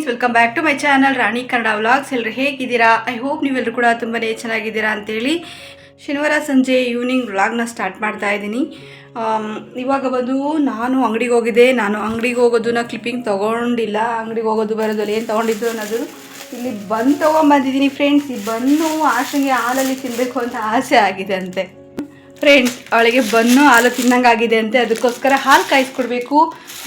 Friends welcome back to my channel Rani Kannada vlogs ಎಲ್ಲರೂ ಹೇಗಿದ್ದೀರಾ? I hope ನೀವೆಲ್ಲರೂ ಕೂಡ ತುಂಬಾ ಚೆನ್ನಾಗಿದ್ದೀರಾ ಅಂತೇಳಿ ಶನಿವಾರ ಸಂಜೆ ಈವ್ನಿಂಗ್ ವ್ಲಾಗ್ನ ಸ್ಟಾರ್ಟ್ ಮಾಡ್ತಾ ಇದ್ದೀನಿ. ಆಮ್, ಇವಾಗ ಬಂದು ನಾನು ಅಂಗಡಿಗೆ ಹೋಗಿದ್ದೆ. ನಾನು ಅಂಗಡಿಗೆ ಹೋಗೋದನ್ನ ಕ್ಲಿಪ್ಪಿಂಗ್ ತೊಗೊಂಡಿಲ್ಲ. ಅಂಗಡಿಗೆ ಹೋಗೋದು ಬರೋದು ಏನು ತೊಗೊಂಡಿದ್ದು ಅನ್ನೋದು ಇಲ್ಲಿ ಬಂದು ತೊಗೊಂಬಂದಿದ್ದೀನಿ ಫ್ರೆಂಡ್ಸ್ ಈ ಬಂದು ಆಶೆಗೆ ಹಾಲಲ್ಲಿ ತಿನ್ನಬೇಕು ಅಂತ ಆಸೆ ಆಗಿದೆ ಅಂತೆ. ಫ್ರೆಂಡ್ಸ್ ಅವಳಿಗೆ ಬನ್ನು ಹಾಲು ತಿನ್ನಂಗಾಗಿದೆ ಅಂತೆ. ಅದಕ್ಕೋಸ್ಕರ ಹಾಲು ಕಾಯಿಸ್ಕೊಡ್ಬೇಕು.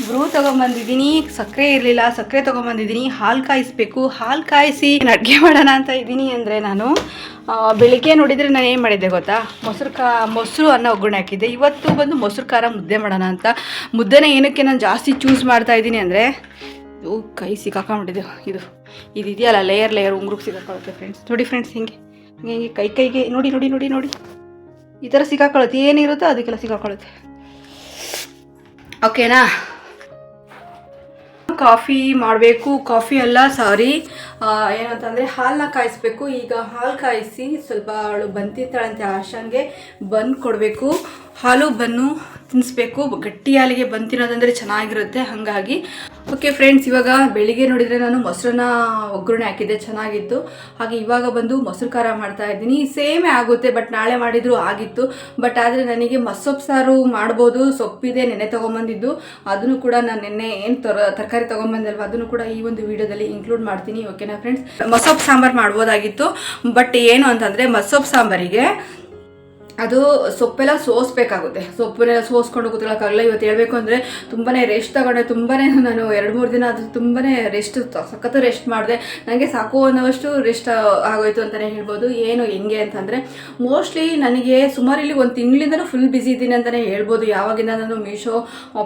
ಬ್ರೂ ತೊಗೊಂಬಂದಿದ್ದೀನಿ. ಸಕ್ಕರೆ ಇರಲಿಲ್ಲ, ಸಕ್ಕರೆ ತೊಗೊಂಬಂದಿದ್ದೀನಿ. ಹಾಲು ಕಾಯಿಸ್ಬೇಕು. ಹಾಲು ಕಾಯಿಸಿ ಅಡುಗೆ ಮಾಡೋಣ ಅಂತ ಇದ್ದೀನಿ ಅಂದರೆ ನಾನು. ಬೆಳಿಗ್ಗೆ ನೋಡಿದರೆ ನಾನು ಏನು ಮಾಡಿದ್ದೆ ಗೊತ್ತಾ? ಮೊಸರು ಕಾ, ಮೊಸರು ಅನ್ನ ಒಗ್ಗರಣೆ ಹಾಕಿದ್ದೆ. ಇವತ್ತು ಬಂದು ಮೊಸರು ಖಾರ ಮುದ್ದೆ ಮಾಡೋಣ ಅಂತ. ಮುದ್ದೆನ ಏನಕ್ಕೆ ನಾನು ಜಾಸ್ತಿ ಚೂಸ್ ಮಾಡ್ತಾ ಇದ್ದೀನಿ ಅಂದರೆ, ಇದು ಕೈ ಸಿಕ್ಕಾಕೊಂಡ್ಬಿಟ್ಟಿದೆ. ಇದು ಇದು ಇದೆಯಲ್ಲ ಲೇಯರ್ ಲೇಯರ್ ಉಂಗ್ರಿಗೆ ಸಿಕ್ಕಾಕೊಳ್ಳುತ್ತೆ ಫ್ರೆಂಡ್ಸ್ ನೋಡಿ ಫ್ರೆಂಡ್ಸ್ ಹಿಂಗೆ ಹಿಂಗೆ ಕೈ, ಕೈಗೆ, ನೋಡಿ ನೋಡಿ ನೋಡಿ ನೋಡಿ. ಈ ಥರ ಸಿಕ್ಕಾಕೊಳ್ಳುತ್ತೆ ಏನಿರುತ್ತೋ ಅದಕ್ಕೆಲ್ಲ ಸಿಕ್ಕಾಕೊಳ್ಳುತ್ತೆ ಓಕೆನಾ ಕಾಫಿ ಮಾಡಬೇಕು. ಕಾಫಿ ಅಲ್ಲ, ಸಾರಿ. ಏನಂತಂದರೆ ಹಾಲನ್ನ ಕಾಯಿಸ್ಬೇಕು. ಈಗ ಹಾಲು ಕಾಯಿಸಿ ಸ್ವಲ್ಪ ಅವಳು ಬಂತಿರ್ತಾಳಂತೆ ಆಶಾಂಗೆ ಬಂದು ಕೊಡಬೇಕು ಹಾಲು ಬನ್ನು ತಿನ್ನಿಸ್ಬೇಕು. ಗಟ್ಟಿ ಹಾಲಿಗೆ ಬಂದು ತಿನ್ನೋದಂದರೆ ಚೆನ್ನಾಗಿರುತ್ತೆ, ಹಾಗಾಗಿ. ಓಕೆ ಫ್ರೆಂಡ್ಸ್ ಇವಾಗ ಬೆಳಿಗ್ಗೆ ನೋಡಿದರೆ ನಾನು ಮೊಸರನ್ನ ಒಗ್ಗರಣೆ ಹಾಕಿದ್ದೆ, ಚೆನ್ನಾಗಿತ್ತು. ಹಾಗೆ ಇವಾಗ ಬಂದು ಮೊಸರು ಖಾರ ಮಾಡ್ತಾ ಇದ್ದೀನಿ. ಸೇಮೇ ಆಗುತ್ತೆ ಬಟ್ ನಾಳೆ ಮಾಡಿದರೂ ಆಗಿತ್ತು. ಬಟ್ ಆದರೆ ನನಗೆ ಮಸೊಪ್ಪು ಸಾರು ಮಾಡ್ಬೋದು, ಸೊಪ್ಪಿದೆ ನೆನೆ ತೊಗೊಂಬಂದಿದ್ದು. ಅದನ್ನು ಕೂಡ ನಾನು ನೆನ್ನೆ ಏನು ತರ, ತರಕಾರಿ ತೊಗೊಂಬಂದಲ್ವ, ಅದನ್ನು ಕೂಡ ಈ ಒಂದು ವಿಡಿಯೋದಲ್ಲಿ ಇನ್ಕ್ಲೂಡ್ ಮಾಡ್ತೀನಿ ಓಕೆನಾ ಫ್ರೆಂಡ್ಸ್ ಮಸೊಪ್ಪು ಸಾಂಬಾರು ಮಾಡ್ಬೋದಾಗಿತ್ತು. ಬಟ್ ಏನು ಅಂತಂದರೆ ಮಸೊಪ್ಪು ಸಾಂಬಾರಿಗೆ ಅದು ಸೊಪ್ಪೆಲ್ಲ ಸೋಸ್ಬೇಕಾಗುತ್ತೆ. ಸೊಪ್ಪನ್ನೆಲ್ಲ ಸೋಸ್ಕೊಂಡು ಕೂತ್ಕೊಳ್ಳೋಕ್ಕಾಗಲ್ಲ ಇವತ್ತು ಹೇಳಬೇಕು ಅಂದರೆ ತುಂಬಾ ರೆಸ್ಟ್ ತಗೊಂಡೆ. ತುಂಬಾ ನಾನು ಎರಡು, ಮೂರು ದಿನ ಅದು ತುಂಬಾ ರೆಸ್ಟ್ ಸಖತ್ತು ರೆಸ್ಟ್ ಮಾಡಿದೆ. ನನಗೆ ಸಾಕು ಅನ್ನೋವಷ್ಟು ರೆಸ್ಟ್ ಆಗೋಯ್ತು ಅಂತಲೇ ಹೇಳ್ಬೋದು. ಏನು, ಹೆಂಗೆ ಅಂತಂದರೆ ಮೋಸ್ಟ್ಲಿ ನನಗೆ ಸುಮಾರು ಇಲ್ಲಿ ಒಂದು ತಿಂಗಳಿಂದನೂ ಫುಲ್ ಬ್ಯುಸಿ ಇದ್ದೀನಿ ಅಂತಲೇ ಹೇಳ್ಬೋದು. ಯಾವಾಗಿಂದ ನಾನು ಮೀಶೋ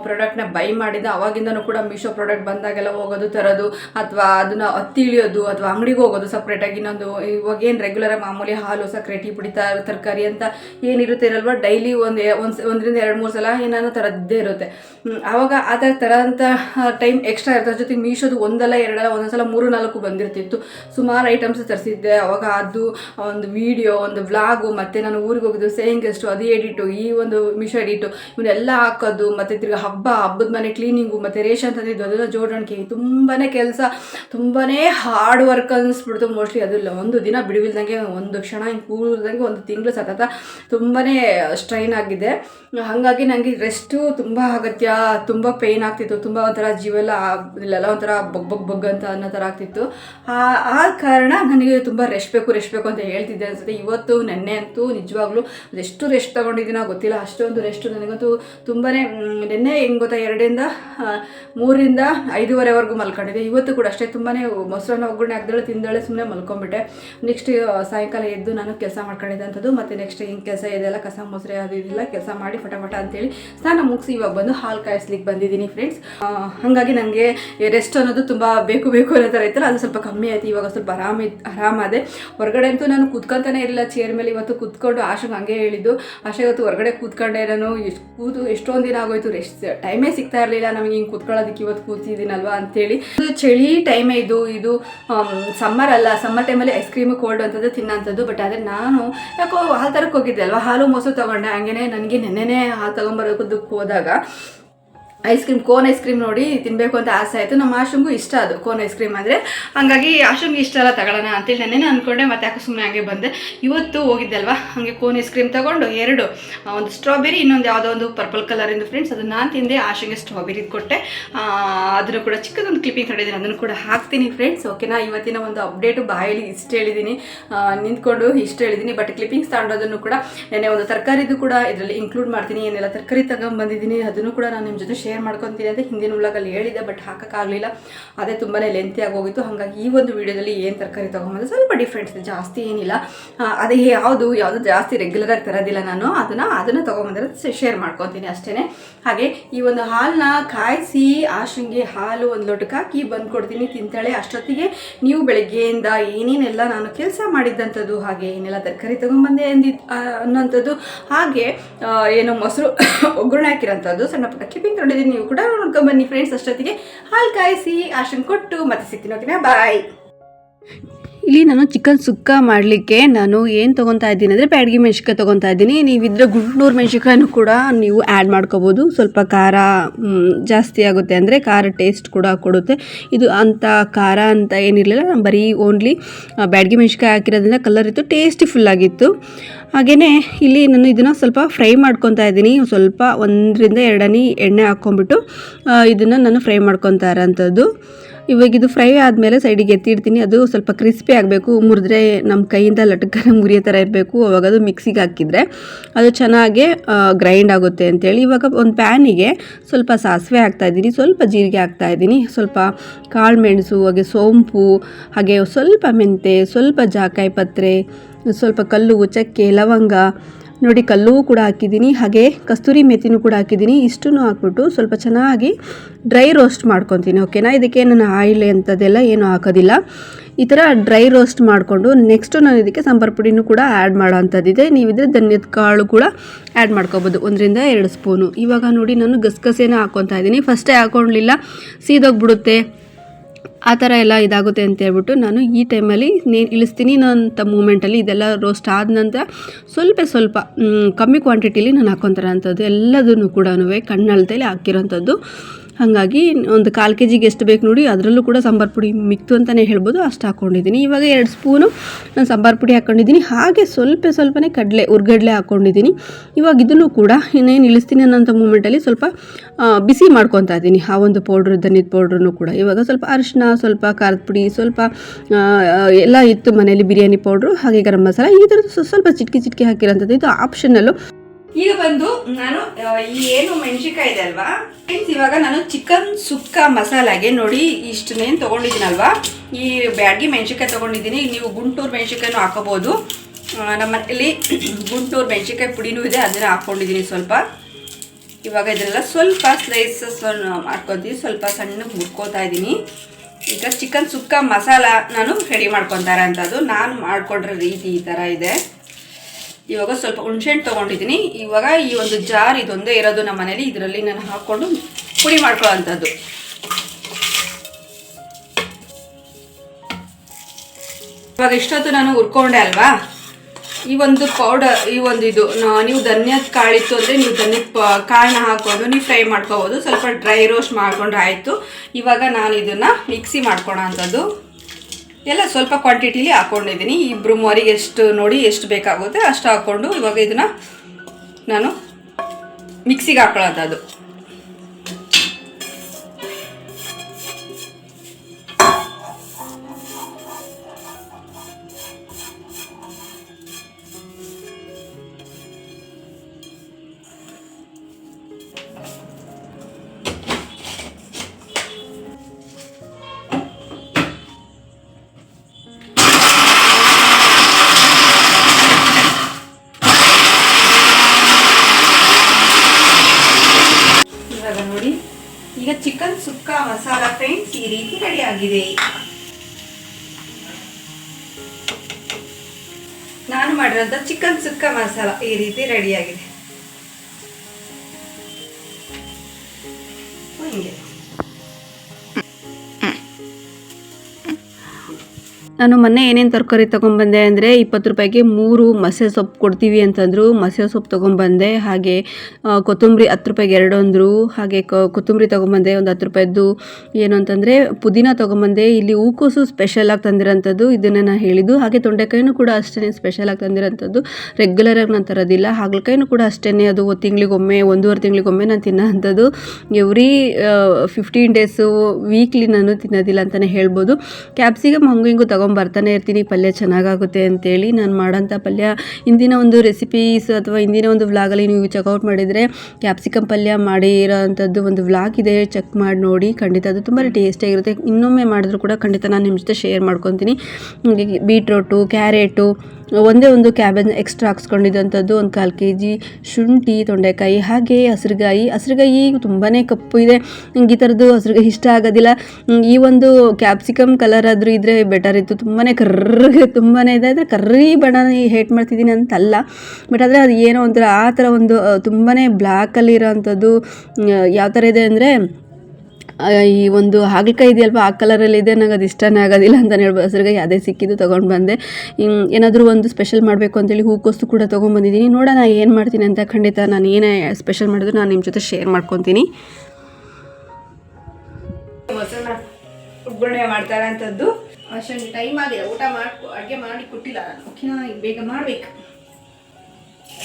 ಪ್ರಾಡಕ್ಟ್ನ ಬೈ ಮಾಡಿದ್ದೆ, ಅವಾಗಿಂದನೂ ಕೂಡ ಮೀಶೋ ಪ್ರಾಡಕ್ಟ್ ಬಂದಾಗೆಲ್ಲ ಹೋಗೋದು, ತರೋದು, ಅಥವಾ ಅದನ್ನು ಹತ್ತಿ ಇಳಿಯೋದು ಅಥವಾ ಅಂಗಡಿಗೆ ಹೋಗೋದು ಸಪ್ರೇಟಾಗಿ ಇನ್ನೊಂದು ಇವಾಗೇನು ರೆಗ್ಯುಲರಾಗಿ ರೆಗ್ಯುಲರ್ ಮಾಮೂಲಿ ಹಾಲು, ಸಕ್ಕರೆ, ಟೀ ಪುಡಿ ತರಕಾರಿ ಅಂತ ಏನಿರುತ್ತೆ ಇರಲ್ವ ಡೈಲಿ ಒಂದು ಒಂದು ಒಂದರಿಂದ ಎರಡು ಮೂರು ಸಲ ಏನಾದ್ರು ತರದ್ದೇ ಇರುತ್ತೆ. ಆವಾಗ ಆ ಥರ ತರೋಂಥ ಟೈಮ್ ಎಕ್ಸ್ಟ್ರಾ ಇರ್ತದೆ ಜೊತೆಗೆ ಮೀಶೋದು ಒಂದಲ್ಲ ಎರಡಲ್ಲ, ಒಂದೊಂದ್ಸಲ ಮೂರು ನಾಲ್ಕು ಬಂದಿರ್ತಿತ್ತು. ಸುಮಾರು ಐಟಮ್ಸ್ ತರಿಸಿದ್ದೆ. ಅವಾಗ ಅದು ಒಂದು ವಿಡಿಯೋ ಒಂದು ವ್ಲಾಗು ಮತ್ತು ನಾನು ಊರಿಗೆ ಹೋಗಿದ್ದು ಸೇಯಿಂಗ್ ಎಷ್ಟು ಅದು ಎಡಿಟು ಈ ಒಂದು ಮೀಶೋ ಎಡಿಟು ಇವನ್ನೆಲ್ಲ ಹಾಕೋದು, ಮತ್ತು ತಿರ್ಗಿ ಹಬ್ಬ, ಹಬ್ಬದ ಮನೆ ಕ್ಲೀನಿಂಗು ಮತ್ತು ರೇಷನ್ ತಂದಿದ್ದು, ಅದೆಲ್ಲ ಜೋಡಣೆ ತುಂಬಾ ಕೆಲಸ ತುಂಬಾ ಹಾರ್ಡ್ ವರ್ಕ್ ಅನ್ನಿಸ್ಬಿಡ್ತು. ಮೋಸ್ಟ್ಲಿ ಅದಿಲ್ಲ ಒಂದು ದಿನ ಬಿಡುವಿಲ್ದಂಗೆ, ಒಂದು ಕ್ಷಣ ಹಿಂಗೆ ಕೂರ್ದಂಗೆ, ಒಂದು ತಿಂಗಳು ಸತತ ತುಂಬಾ ಸ್ಟ್ರೈನ್ ಆಗಿದೆ. ಹಾಗಾಗಿ ನನಗೆ ರೆಸ್ಟು ತುಂಬ ಅಗತ್ಯ, ತುಂಬ ಪೇಯ್ನ್ ಆಗ್ತಿತ್ತು, ತುಂಬ ಒಂಥರ ಜೀವೆಲ್ಲ, ಇಲ್ಲೆಲ್ಲ ಒಂಥರ ಬಗ್ ಬಗ್ ಬಗ್ ಅಂತ ಅನ್ನೋ ಥರ ಆಗ್ತಿತ್ತು. ಆ ಕಾರಣ ನನಗೆ ತುಂಬ ರೆಸ್ಟ್ ಬೇಕು ರೆಸ್ಟ್ ಬೇಕು ಅಂತ ಹೇಳ್ತಿದ್ದೆ ಅನ್ಸುತ್ತೆ. ಇವತ್ತು, ನೆನ್ನೆ ಅಂತೂ ನಿಜವಾಗ್ಲೂ ಎಷ್ಟು ರೆಸ್ಟ್ ತೊಗೊಂಡಿದ್ದೀನೋ ಗೊತ್ತಿಲ್ಲ. ಅಷ್ಟೊಂದು ರೆಸ್ಟ್ ನನಗಂತೂ ತುಂಬಾ ನೆನ್ನೆ ಹೆಂಗೆ ಗೊತ್ತಾ, ಎರಡರಿಂದ ಮೂರರಿಂದ ಐದೂವರೆವರೆಗೂ ಮಲ್ಕೊಂಡಿದ್ದೆ. ಇವತ್ತು ಕೂಡ ಅಷ್ಟೇ ತುಂಬಾ ಮೊಸರನ್ನ ಒಗ್ಗರಣೆ ಹಾಕ್ದಳೆ, ತಿಂದಳೆ ಸುಮ್ಮನೆ ಮಲ್ಕೊಂಡ್ಬಿಟ್ಟೆ. ನೆಕ್ಸ್ಟ್ ಸಾಯಂಕಾಲ ಎದ್ದು ನಾನು ಕೆಲಸ ಮಾಡ್ಕೊಂಡಿದ್ದಂಥದ್ದು ಮತ್ತು ನೆಕ್ಸ್ಟ್ ಹಿಂಗೆ ಇದೆಲ್ಲ ಕಸ ಮೊಸರೆ ಅದು ಇದೆಲ್ಲ ಕೆಲಸ ಮಾಡಿ ಫಟಾಫಟ ಅಂತೇಳಿ ಸ್ನಾನ ಮುಗಿಸಿ ಇವಾಗ ಬಂದು ಹಾಲು ಕಾಯಿಸ್ಲಿಕ್ಕೆ ಬಂದಿದ್ದೀನಿ ಫ್ರೆಂಡ್ಸ್ ಹಾಗಾಗಿ ನನಗೆ ರೆಸ್ಟ್ ಅನ್ನೋದು ತುಂಬ ಬೇಕು ಬೇಕು ಅನ್ನೋ ಥರ ಇತ್ತಲ್ಲ, ಅದು ಸ್ವಲ್ಪ ಕಮ್ಮಿ ಆಯ್ತು, ಇವಾಗ ಸ್ವಲ್ಪ ಆರಾಮ ಆರಾಮಾದೆ ಹೊರಗಡೆ ಅಂತೂ ನಾನು ಕೂತ್ಕೊಂತಾನೆ ಇರಲಿಲ್ಲ ಚೇರ್ ಮೇಲೆ ಇವತ್ತು ಕೂತ್ಕೊಂಡು ಆಶೆಗೆ ಹಂಗೆ ಹೇಳಿದ್ದು. ಆಶೆ ಇವತ್ತು ಹೊರಗಡೆ ಕೂತ್ಕೊಂಡೆ, ನಾನು ಎಷ್ಟು ಕೂತು, ಎಷ್ಟೊಂದು ದಿನ ಆಗೋಯ್ತು ರೆಸ್ಟ್ ಟೈಮೇ ಸಿಗ್ತಾ ಇರಲಿಲ್ಲ, ನಮಗೆ ಹಿಂಗೆ ಕೂತ್ಕೊಳ್ಳೋದಕ್ಕೆ ಇವತ್ತು ಕೂತಿದ್ದೀನಲ್ವಾ ಅಂತೇಳಿ. ಚಳಿ ಟೈಮೇ ಇದು ಇದು ಸಮ್ಮರ್ ಅಲ್ಲ ಸಮ್ಮರ್ ಟೈಮಲ್ಲಿ ಐಸ್ ಕ್ರೀಮ್ ಕೋಲ್ಡ್ ಅಂತದ್ದು ತಿನ್ನೋಂಥದ್ದು ಬಟ್ ಆದರೆ ನಾನು ಯಾಕೋ ಹಾಲು ತರಕ್ಕೆ ಹೋಗಿದ್ದೆ ಅಲ್ವಾ ಹಾಲು ಮೊಸರು ತಗೊಂಡೆ. ಹಂಗೇನೆ ನನಗೆ ನೆನ್ನೆನೇ ಹಾಲು ತೊಗೊಂಬರೋದಕ್ಕೆ ಹೋದಾಗ ice cream cone ice cream ನೋಡಿ ತಿನ್ನಬೇಕು ಅಂತ ಆಸೆ ಆಯಿತು. ನಮ್ಮ ಆಶ್ರಮಗೂ ಇಷ್ಟ ಅದು ಕೋನ್ ಐಸ್ ಕ್ರೀಮ್ ಅಂದರೆ. ಹಾಗಾಗಿ ಆಶುಂಗೆ ಇಷ್ಟ ಎಲ್ಲ ತಗೊಳ್ಳೋಣ ಅಂತೇಳಿ ನಾನೇನು ಅನ್ಕೊಂಡೆ, ಮತ್ತೆ ಯಾಕೆ ಸುಮ್ಮನೆ ಹಾಗೆ ಬಂದೆ. ಇವತ್ತು ಹೋಗಿದ್ದಲ್ವಾ ಹಾಗೆ ಕೋನ್ ಐಸ್ ಕ್ರೀಮ್ ತಗೊಂಡು ಎರಡು ಒಂದು ಸ್ಟ್ರಾಬೆರಿ ಇನ್ನೊಂದು ಯಾವುದೋ ಒಂದು ಪರ್ಪಲ್ ಕಲರಿಂದು ಫ್ರೆಂಡ್ಸ್ ಅದನ್ನು ನಾನು ತಿಂದೆ ಆಶುಂಗೆ ಸ್ಟ್ರಾಬೆರಿ ಕೊಟ್ಟೆ. ಅದನ್ನು ಕೂಡ ಚಿಕ್ಕದೊಂದು ಕ್ಲಿಪ್ಪಿಂಗ್ ತಗೊಂಡಿದ್ದೀನಿ, ಅದನ್ನು ಕೂಡ ಹಾಕ್ತೀನಿ ಫ್ರೆಂಡ್ಸ್ ಓಕೆನಾ ಇವತ್ತಿನ ಒಂದು ಅಪ್ಡೇಟು ಬಾಯಲ್ಲಿ ಇಷ್ಟು ಹೇಳಿದ್ದೀನಿ. ನಿಂತ್ಕೊಂಡು ಇಷ್ಟು ಹೇಳಿದ್ದೀನಿ ಬಟ್ ಕ್ಲಿಪ್ಪಿಂಗ್ಸ್ ತಗೊಂಡೋದನ್ನು ಕೂಡ ನೆನ್ನೆ ಒಂದು ತರಕಾರಿದು ಕೂಡ ಇದರಲ್ಲಿ ಇನ್ಕ್ಲೂಡ್ ಮಾಡ್ತೀನಿ, ಏನೆಲ್ಲ ತರಕಾರಿ ತಗೊಂಬಂದಿದ್ದೀನಿ, ಅದನ್ನು ಕೂಡ ನಾನು ನಿಮ್ಮ ಜೊತೆ ಶೇರ್ ಮಾಡ್ಕೊತೀನಿ ಅಂತ ಹಿಂದಿನ ಉಳ್ಳಾಗಲ್ಲಿ ಹೇಳಿದೆ ಬಟ್ ಹಾಕೋಕ್ಕಾಗಲಿಲ್ಲ. ಅದೇ ತುಂಬಾ ಲೆಂತಿ ಆಗೋಗಿತ್ತು ಹಾಗಾಗಿ ಈ ಒಂದು ವಿಡಿಯೋದಲ್ಲಿ ಏನು ತರಕಾರಿ ತೊಗೊಂಬಂದು ಸ್ವಲ್ಪ ಡಿಫ್ರೆನ್ಸ್ ಜಾಸ್ತಿ ಏನಿಲ್ಲ. ಆ, ಅದೇ ಯಾವುದು ಯಾವುದು ಜಾಸ್ತಿ ರೆಗ್ಯುಲರಾಗಿ ತರೋದಿಲ್ಲ ನಾನು. ಅದನ್ನು ಅದನ್ನು ತೊಗೊಂಬಂದ್ರೆ ಶೇರ್ ಮಾಡ್ಕೊತೀನಿ ಅಷ್ಟೇ ಹಾಗೆ ಈ ಒಂದು ಹಾಲನ್ನ ಕಾಯಿಸಿ ಆಶಂಗೆ ಹಾಲು ಒಂದು ಲೋಟಕ್ಕೆ ಹಾಕಿ ಬಂದು ಕೊಡ್ತೀನಿ ತಿಂತಾಳೆ. ಅಷ್ಟೊತ್ತಿಗೆ ನೀವು ಬೆಳಗ್ಗೆಯಿಂದ ಏನೇನೆಲ್ಲ ನಾನು ಕೆಲಸ ಮಾಡಿದ್ದಂಥದ್ದು ಹಾಗೆ ಏನೆಲ್ಲ ತರಕಾರಿ ತೊಗೊಂಬಂದೆ ಅಂದಿ ಆ, ಅನ್ನೋಂಥದ್ದು ಹಾಗೆ ಏನು ಮೊಸರು ಒಗ್ಗರಣೆ ಹಾಕಿರೋಂಥದ್ದು ಸಣ್ಣ ಪುಟ್ಟ ಕ್ಲಿಪ್ಪಿಂಗ್ ನೀವು ಕೂಡ ನೋಡ್ಕೊಂಡು ಬನ್ನಿ ಫ್ರೆಂಡ್ಸ್ ಅಷ್ಟೊತ್ತಿಗೆ ಹಾಲು ಕಾಯಿಸಿ ಆಶನ್ ಕೊಟ್ಟು ಮತ್ತೆ ಸಿಗ್ತೀನಿ. ಓಕೆನಾ ಬಾಯ್ ಇಲ್ಲಿ ನಾನು ಚಿಕನ್ ಸುಕ್ಕ ಮಾಡಲಿಕ್ಕೆ ನಾನು ಏನು ತೊಗೊತಾ ಇದ್ದೀನಿ ಅಂದರೆ ಬ್ಯಾಡಗಿ ಮೆಣಸಿನ್ಕಾಯಿ ತೊಗೊತಾ ಇದ್ದೀನಿ. ನೀವಿದ್ರೆ ಗುಂಟೂರು ಮೆಣಸಿನ್ಕಾಯಿನೂ ಕೂಡ ನೀವು ಆ್ಯಡ್ ಮಾಡ್ಕೋಬೋದು. ಸ್ವಲ್ಪ ಖಾರ ಜಾಸ್ತಿ ಆಗುತ್ತೆ ಅಂದರೆ ಖಾರ ಟೇಸ್ಟ್ ಕೂಡ ಕೊಡುತ್ತೆ. ಇದು ಅಂಥ ಖಾರ ಅಂತ ಏನಿರಲಿಲ್ಲ, ನಾನು ಬರೀ ಓನ್ಲಿ ಬ್ಯಾಡಗಿ ಮೆಣಸಿನ್ಕಾಯಿ ಹಾಕಿರೋದ್ರಿಂದ ಕಲರ್ ಇತ್ತು ಟೇಸ್ಟಿ ಫುಲ್ ಆಗಿತ್ತು. ಹಾಗೆಯೇ ಇಲ್ಲಿ ನಾನು ಇದನ್ನು ಸ್ವಲ್ಪ ಫ್ರೈ ಮಾಡ್ಕೊತಾ ಇದ್ದೀನಿ. ಸ್ವಲ್ಪ ಒಂದರಿಂದ ಎರಡನೇ ಎಣ್ಣೆ ಹಾಕ್ಕೊಂಬಿಟ್ಟು ಇದನ್ನು ನಾನು ಫ್ರೈ ಮಾಡ್ಕೊತಾ ಇರೋಂಥದ್ದು. ಇವಾಗ ಇದು ಫ್ರೈ ಆದಮೇಲೆ ಸೈಡಿಗೆ ಎತ್ತಿಡ್ತೀನಿ. ಅದು ಸ್ವಲ್ಪ ಕ್ರಿಸ್ಪಿ ಆಗಬೇಕು. ಮುರಿದ್ರೆ ನಮ್ಮ ಕೈಯಿಂದ ಲಟಕನ ಮುರಿಯೋ ಥರ ಇರಬೇಕು. ಅವಾಗ ಅದು ಮಿಕ್ಸಿಗೆ ಹಾಕಿದರೆ ಅದು ಚೆನ್ನಾಗಿ ಗ್ರೈಂಡ್ ಆಗುತ್ತೆ ಅಂತೇಳಿ ಇವಾಗ ಒಂದು ಪ್ಯಾನಿಗೆ ಸ್ವಲ್ಪ ಸಾಸಿವೆ ಹಾಕ್ತಾಯಿದ್ದೀನಿ ಸ್ವಲ್ಪ ಜೀರಿಗೆ ಹಾಕ್ತಾಯಿದ್ದೀನಿ ಸ್ವಲ್ಪ ಕಾಳು ಮೆಣಸು, ಹಾಗೆ ಸೋಂಪು, ಹಾಗೆ ಸ್ವಲ್ಪ ಮೆಂತೆ, ಸ್ವಲ್ಪ ಜಾಕಾಯಿ ಪತ್ರೆ, ಸ್ವಲ್ಪ ಕಲ್ಲು ಚಕ್ಕೆ, ಲವಂಗ ನೋಡಿ ಕಲ್ಲು ಕೂಡ ಹಾಕಿದ್ದೀನಿ, ಹಾಗೆ ಕಸ್ತೂರಿ ಮೆಥಿನೂ ಕೂಡ ಹಾಕಿದ್ದೀನಿ. ಇಷ್ಟನ್ನು ಹಾಕ್ಬಿಟ್ಟು ಸ್ವಲ್ಪ ಚೆನ್ನಾಗಿ ಡ್ರೈ ರೋಸ್ಟ್ ಮಾಡ್ಕೊತೀನಿ ಓಕೆನಾ ಇದಕ್ಕೆ ನಾನು ಆಯಿಲ್ ಅಂಥದ್ದೆಲ್ಲ ಏನೂ ಹಾಕೋದಿಲ್ಲ. ಈ ಥರ ಡ್ರೈ ರೋಸ್ಟ್ ಮಾಡಿಕೊಂಡು ನೆಕ್ಸ್ಟು ನಾನು ಇದಕ್ಕೆ ಸಾಂಬಾರು ಪುಡಿನೂ ಕೂಡ ಆ್ಯಡ್ ಮಾಡೋ ಅಂಥದ್ದಿದೆ ನೀವಿದ್ರೆ ಧನ್ಯದ ಕಾಳು ಕೂಡ ಆ್ಯಡ್ ಮಾಡ್ಕೋಬೋದು, ಒಂದರಿಂದ ಎರಡು ಸ್ಪೂನು ಇವಾಗ ನೋಡಿ ನಾನು ಗಸಗಸೆನ ಹಾಕ್ಕೊತಾ ಇದ್ದೀನಿ. ಫಸ್ಟೇ ಹಾಕ್ಕೊಳ್ಳಿಲ್ಲ ಸೀದೋಗ್ಬಿಡುತ್ತೆ. ಆ ಥರ ಎಲ್ಲ ಇದಾಗುತ್ತೆ ಅಂತ ಹೇಳ್ಬಿಟ್ಟು ನಾನು ಈ ಟೈಮಲ್ಲಿ ನೀನು ಇಳಿಸ್ತೀನಿ. ಅಂತ ಮೂಮೆಂಟಲ್ಲಿ ಇದೆಲ್ಲ ರೋಸ್ಟ್ ಆದ ನಂತರ ಸ್ವಲ್ಪ ಸ್ವಲ್ಪ ಕಮ್ಮಿ ಕ್ವಾಂಟಿಟಿಲಿ ನಾನು ಹಾಕ್ಕೊತಾರಂಥದ್ದು ಎಲ್ಲದನ್ನು ಕೂಡ ಕಣ್ಣಳತೆಯಲ್ಲಿ ಹಾಕಿರೋಂಥದ್ದು. ಹಾಗಾಗಿ ಒಂದು ಕಾಲು ಕೆ ಜಿಗೆ ಎಷ್ಟು ಬೇಕು ನೋಡಿ, ಅದರಲ್ಲೂ ಕೂಡ ಸಾಂಬಾರು ಪುಡಿ ಮಿಕ್ತು ಅಂತಲೇ ಹೇಳ್ಬೋದು, ಅಷ್ಟು ಹಾಕ್ಕೊಂಡಿದ್ದೀನಿ ಇವಾಗ ಎರಡು ಸ್ಪೂನು ನಾನು ಸಾಂಬಾರು ಪುಡಿ ಹಾಕ್ಕೊಂಡಿದ್ದೀನಿ ಹಾಗೆ ಸ್ವಲ್ಪ ಸ್ವಲ್ಪನೇ ಕಡಲೆ, ಉರ್ಗಡ್ಲೆ ಹಾಕ್ಕೊಂಡಿದ್ದೀನಿ ಇವಾಗ ಇದನ್ನು ಕೂಡ ಇನ್ನೇನು ಇಳಿಸ್ತೀನಿ ಅನ್ನೋಂಥ ಮೂಮೆಂಟಲ್ಲಿ ಸ್ವಲ್ಪ ಬಿಸಿ ಮಾಡ್ಕೊತಾ ಇದ್ದೀನಿ. ಆ ಒಂದು ಪೌಡ್ರ್, ಧನಿದ ಪೌಡ್ರನ್ನು ಕೂಡ. ಇವಾಗ ಸ್ವಲ್ಪ ಅರಿಶಿನ ಸ್ವಲ್ಪ ಖಾರದ ಪುಡಿ, ಸ್ವಲ್ಪ ಎಲ್ಲ ಇತ್ತು ಮನೇಲಿ ಬಿರಿಯಾನಿ ಪೌಡ್ರು, ಹಾಗೆ ಗರಂ ಮಸಾಲ, ಈ ಥರದ್ದು ಸ್ವ- ಸ್ವಲ್ಪ ಚಿಟಕಿ ಚಿಟಕಿ ಹಾಕಿರೋಂಥದ್ದು. ಇದು ಆಪ್ಷನಲ್ಲು ಈಗ ಬಂದು ನಾನು ಈ ಏನು ಮೆಣಸಿನ್ಕಾಯಿ ಇದೆ ಅಲ್ವಾ? ಫ್ರೆಂಡ್ಸ್ ಇವಾಗ ನಾನು ಚಿಕನ್ ಸುಕ್ಕ ಮಸಾಲಾಗೆ ನೋಡಿ ಇಷ್ಟನ್ನೇನು ತೊಗೊಂಡಿದ್ದೀನಲ್ವಾ? ಈ ಬ್ಯಾಡಗಿ ಮೆಣಸಿನ್ಕಾಯಿ ತೊಗೊಂಡಿದ್ದೀನಿ. ನೀವು ಗುಂಟೂರು ಮೆಣಸಿನ್ಕಾಯಿನೂ ಹಾಕೋಬೋದು. ನಮ್ಮ ಮನೆಯಲ್ಲಿ ಗುಂಟೂರು ಮೆಣಸಿನ್ಕಾಯಿ ಪುಡಿನೂ ಇದೆ, ಅದನ್ನು ಹಾಕ್ಕೊಂಡಿದ್ದೀನಿ ಸ್ವಲ್ಪ. ಇವಾಗ ಇದನ್ನೆಲ್ಲ ಸ್ವಲ್ಪ ಸ್ಲೈಸಸ್ ಮಾಡ್ಕೊತೀನಿ. ಸ್ವಲ್ಪ ಸಣ್ಣ ಮುರ್ಕೋತಾ ಇದ್ದೀನಿ. ಈಗ ಚಿಕನ್ ಸುಕ್ಕ ಮಸಾಲ ನಾನು ರೆಡಿ ಮಾಡ್ಕೊತಾರೆ ಅಂಥದ್ದು ನಾನು ಮಾಡ್ಕೊಂಡ್ರೆ ರೀತಿ ಈ ಥರ ಇದೆ. ಇವಾಗ ಸ್ವಲ್ಪ ಹುಣ್ಸೆಹಣ್ಣು ತೊಗೊಂಡಿದ್ದೀನಿ. ಇವಾಗ ಈ ಒಂದು ಜಾರ್ ಇದೊಂದೇ ಇರೋದು ನಮ್ಮ ಮನೇಲಿ. ಇದರಲ್ಲಿ ನಾನು ಹಾಕ್ಕೊಂಡು ಪುಡಿ ಮಾಡ್ಕೊಳ್ಳೋಂಥದ್ದು ಇವಾಗ ಇಷ್ಟೊತ್ತು ನಾನು ಹುರ್ಕೊಂಡೆ ಅಲ್ವಾ? ಈ ಒಂದು ಪೌಡರ್ ಈ ಒಂದು ಇದು ನೀವು ಧನ್ಯದ ಕಾಳಿತ್ತು ಅಂದರೆ ನೀವು ಧನ್ಯದ ಕಾಳನ್ನ ಹಾಕ್ಕೊಂಡು ನೀವು ಫ್ರೈ ಮಾಡ್ಕೋಬೋದು. ಸ್ವಲ್ಪ ಡ್ರೈ ರೋಸ್ಟ್ ಮಾಡ್ಕೊಂಡ್ರೆ ಆಯಿತು. ಇವಾಗ ನಾನು ಇದನ್ನು ಮಿಕ್ಸಿ ಮಾಡ್ಕೊಳೋ ಅಂಥದ್ದು ಎಲ್ಲ ಸ್ವಲ್ಪ ಕ್ವಾಂಟಿಟಿಲಿ ಹಾಕ್ಕೊಂಡಿದ್ದೀನಿ ಇಬ್ಬರು ಮೂವರಿಗೆ ಎಷ್ಟು ನೋಡಿ ಎಷ್ಟು ಬೇಕಾಗುತ್ತೆ ಅಷ್ಟು ಹಾಕ್ಕೊಂಡು ಇವಾಗ ಇದನ್ನು ನಾನು ಮಿಕ್ಸಿಗೆ ಹಾಕೊಳ್ಳೋದು ಇವಾಗ ಸುಕ್ಕ ಮಸಾಲ ಈ ರೀತಿ ರೆಡಿ ನಾನು ಮೊನ್ನೆ ಏನೇನು ತರಕಾರಿ ತೊಗೊಂಬಂದೆ ಅಂದರೆ ಇಪ್ಪತ್ತು ರೂಪಾಯಿಗೆ ಮೂರು ಮಸೆ ಸೊಪ್ಪು ಕೊಡ್ತೀವಿ ಅಂತಂದರು. ಮಸೆ ಸೊಪ್ಪು ತೊಗೊಂಬಂದೆ ಹಾಗೆ ಕೊತ್ತಂಬರಿ ಹತ್ತು ರೂಪಾಯಿಗೆ ಎರಡು ಅಂದರು. ಹಾಗೆ ಕೊತ್ತಂಬರಿ ತೊಗೊಂಬಂದೆ ಒಂದು ಹತ್ತು ರೂಪಾಯಿದ್ದು. ಏನು ಅಂತಂದರೆ, ಪುದೀನ ತೊಗೊಂಬಂದೆ ಇಲ್ಲಿ ಹೂಕೋಸು ಸ್ಪೆಷಲಾಗಿ ತಂದಿರೋಂಥದ್ದು ಇದನ್ನು ನಾನು ಹೇಳಿದ್ದು. ಹಾಗೆ ತೊಂಡೆಕಾಯಿನೂ ಕೂಡ ಅಷ್ಟೇ ಸ್ಪೆಷಲಾಗಿ ತಂದಿರೋಂಥದ್ದು. ರೆಗ್ಯುಲರಾಗಿ ನಾನು ತರೋದಿಲ್ಲ. ಹಾಗಲಕಾಯಿನೂ ಕೂಡ ಅಷ್ಟೇ ಅದು ತಿಂಗಳಿಗೊಮ್ಮೆ, ಒಂದೂವರೆ ತಿಂಗಳಿಗೊಮ್ಮೆ ನಾನು ತಿನ್ನೋ ಅಂಥದ್ದು ಎವ್ರಿ ಫಿಫ್ಟೀನ್ ಡೇಸು ವೀಕ್ಲಿ ನಾನು ತಿನ್ನೋದಿಲ್ಲ ಅಂತಲೇ ಹೇಳ್ಬೋದು. ಕ್ಯಾಪ್ಸಿಕಮ್ ಹಂಗೂ ಹಿಂಗೂ ತೊಗೊಂಬರ್ತಾನೆ ಇರ್ತೀನಿ, ಪಲ್ಯ ಚೆನ್ನಾಗಾಗುತ್ತೆ ಅಂತೇಳಿ ನಾನು ಮಾಡೋಂಥ ಪಲ್ಯ. ಇಂದಿನ ಒಂದು ರೆಸಿಪೀಸ್ ಅಥವಾ ಇಂದಿನ ಒಂದು ವ್ಲಾಗಲ್ಲಿ ನೀವು ಚೆಕ್ಔಟ್ ಮಾಡಿದರೆ ಕ್ಯಾಪ್ಸಿಕಮ್ ಪಲ್ಯ ಮಾಡಿ ಅಂಥದ್ದು ಒಂದು ವ್ಲಾಗ್ ಇದೆ ಚೆಕ್ ಮಾಡಿ ನೋಡಿ. ಖಂಡಿತ ಅದು ತುಂಬ ಟೇಸ್ಟಿಯಾಗಿರುತ್ತೆ ಇನ್ನೊಮ್ಮೆ ಮಾಡಿದ್ರು ಕೂಡ ಖಂಡಿತ ನಾನು ನಿಮ್ಮ ಜೊತೆ ಶೇರ್ ಮಾಡ್ಕೊತೀನಿ. ಬೀಟ್ರೋಟು ಕ್ಯಾರೆಟು ಒಂದೇ ಒಂದು ಕ್ಯಾಬೇಜ್ ಎಕ್ಸ್ಟ್ರಾ ಹಾಕ್ಸ್ಕೊಂಡಿದ್ದಂಥದ್ದು ಒಂದು ಕಾಲು ಕೆ ಜಿ ಶುಂಠಿ, ತೊಂಡೆಕಾಯಿ ಹಾಗೆ ಹಸ್ರಗಾಯಿ. ಹಸ್ರಗಾಯಿ ತುಂಬಾ ಕಪ್ಪು ಇದೆ. ನಂಗೆ ಈ ಥರದ್ದು ಹಸ್ರಗಾಯಿ ಇಷ್ಟ ಆಗೋದಿಲ್ಲ. ಈ ಒಂದು ಕ್ಯಾಪ್ಸಿಕಮ್ ಕಲರ್ ಆದರೂ ಇದ್ದರೆ ಬೆಟರ್ ಇತ್ತು. ತುಂಬಾ ಕರ್ರಗೆ ತುಂಬಾ ಇದೆ. ಆದರೆ ಕರ್ರಿ ಬಣ್ಣ ಹೇಟ್ ಮಾಡ್ತಿದ್ದೀನಿ ಅಂತಲ್ಲ. ಬಟ್ ಆದರೆ ಅದು ಏನೋ ಒಂಥರ ಆ ಥರ ಒಂದು ತುಂಬಾ ಬ್ಲ್ಯಾಕಲ್ಲಿ ಇರೋ ಅಂಥದ್ದು ಯಾವ ಥರ ಇದೆ ಅಂದರೆ ಈ ಒಂದು ಹಾಗಲಕಾಯಿ ಇದೆಯಲ್ವ? ಆ ಕಲರಲ್ಲಿ ಇದೆ. ನನಗೆ ಅದು ಇಷ್ಟನೇ ಆಗೋದಿಲ್ಲ ಅಂತ ಹೇಳ್ಬೋದು ಹಸಿರುಗಾಯಿ ಅದೇ ಸಿಕ್ಕಿದ್ದು ತೊಗೊಂಡು ಬಂದೆ. ಏನಾದರೂ ಒಂದು ಸ್ಪೆಷಲ್ ಮಾಡಬೇಕು ಅಂತೇಳಿ ಹೂಕೋಸು ಕೂಡ ತೊಗೊಂಬಂದಿದ್ದೀನಿ ನೋಡೋಣ ಏನು ಮಾಡ್ತೀನಿ ಅಂತ ಖಂಡಿತ ನಾನು ಏನೇ ಸ್ಪೆಷಲ್ ಮಾಡಿದ್ರು ನಾನು ನಿಮ್ಮ ಜೊತೆ ಶೇರ್ ಮಾಡ್ಕೊತೀನಿ. ಮೊಸರನ್ನ ಒಗ್ಗರಣೆ ಮಾಡ್ತಾರೆ ಅಂತದ್ದು? ಅಷ್ಟೊಂದು ಟೈಮ್ ಆಗಿದೆ. ಊಟ ಮಾಡ್ಕೊ, ಅಡುಗೆ ಮಾಡಿ ಕೊಟ್ಟಿಲ್ಲ ನಾನು. ಬೇಗ ಮಾಡ್ಬೇಕು.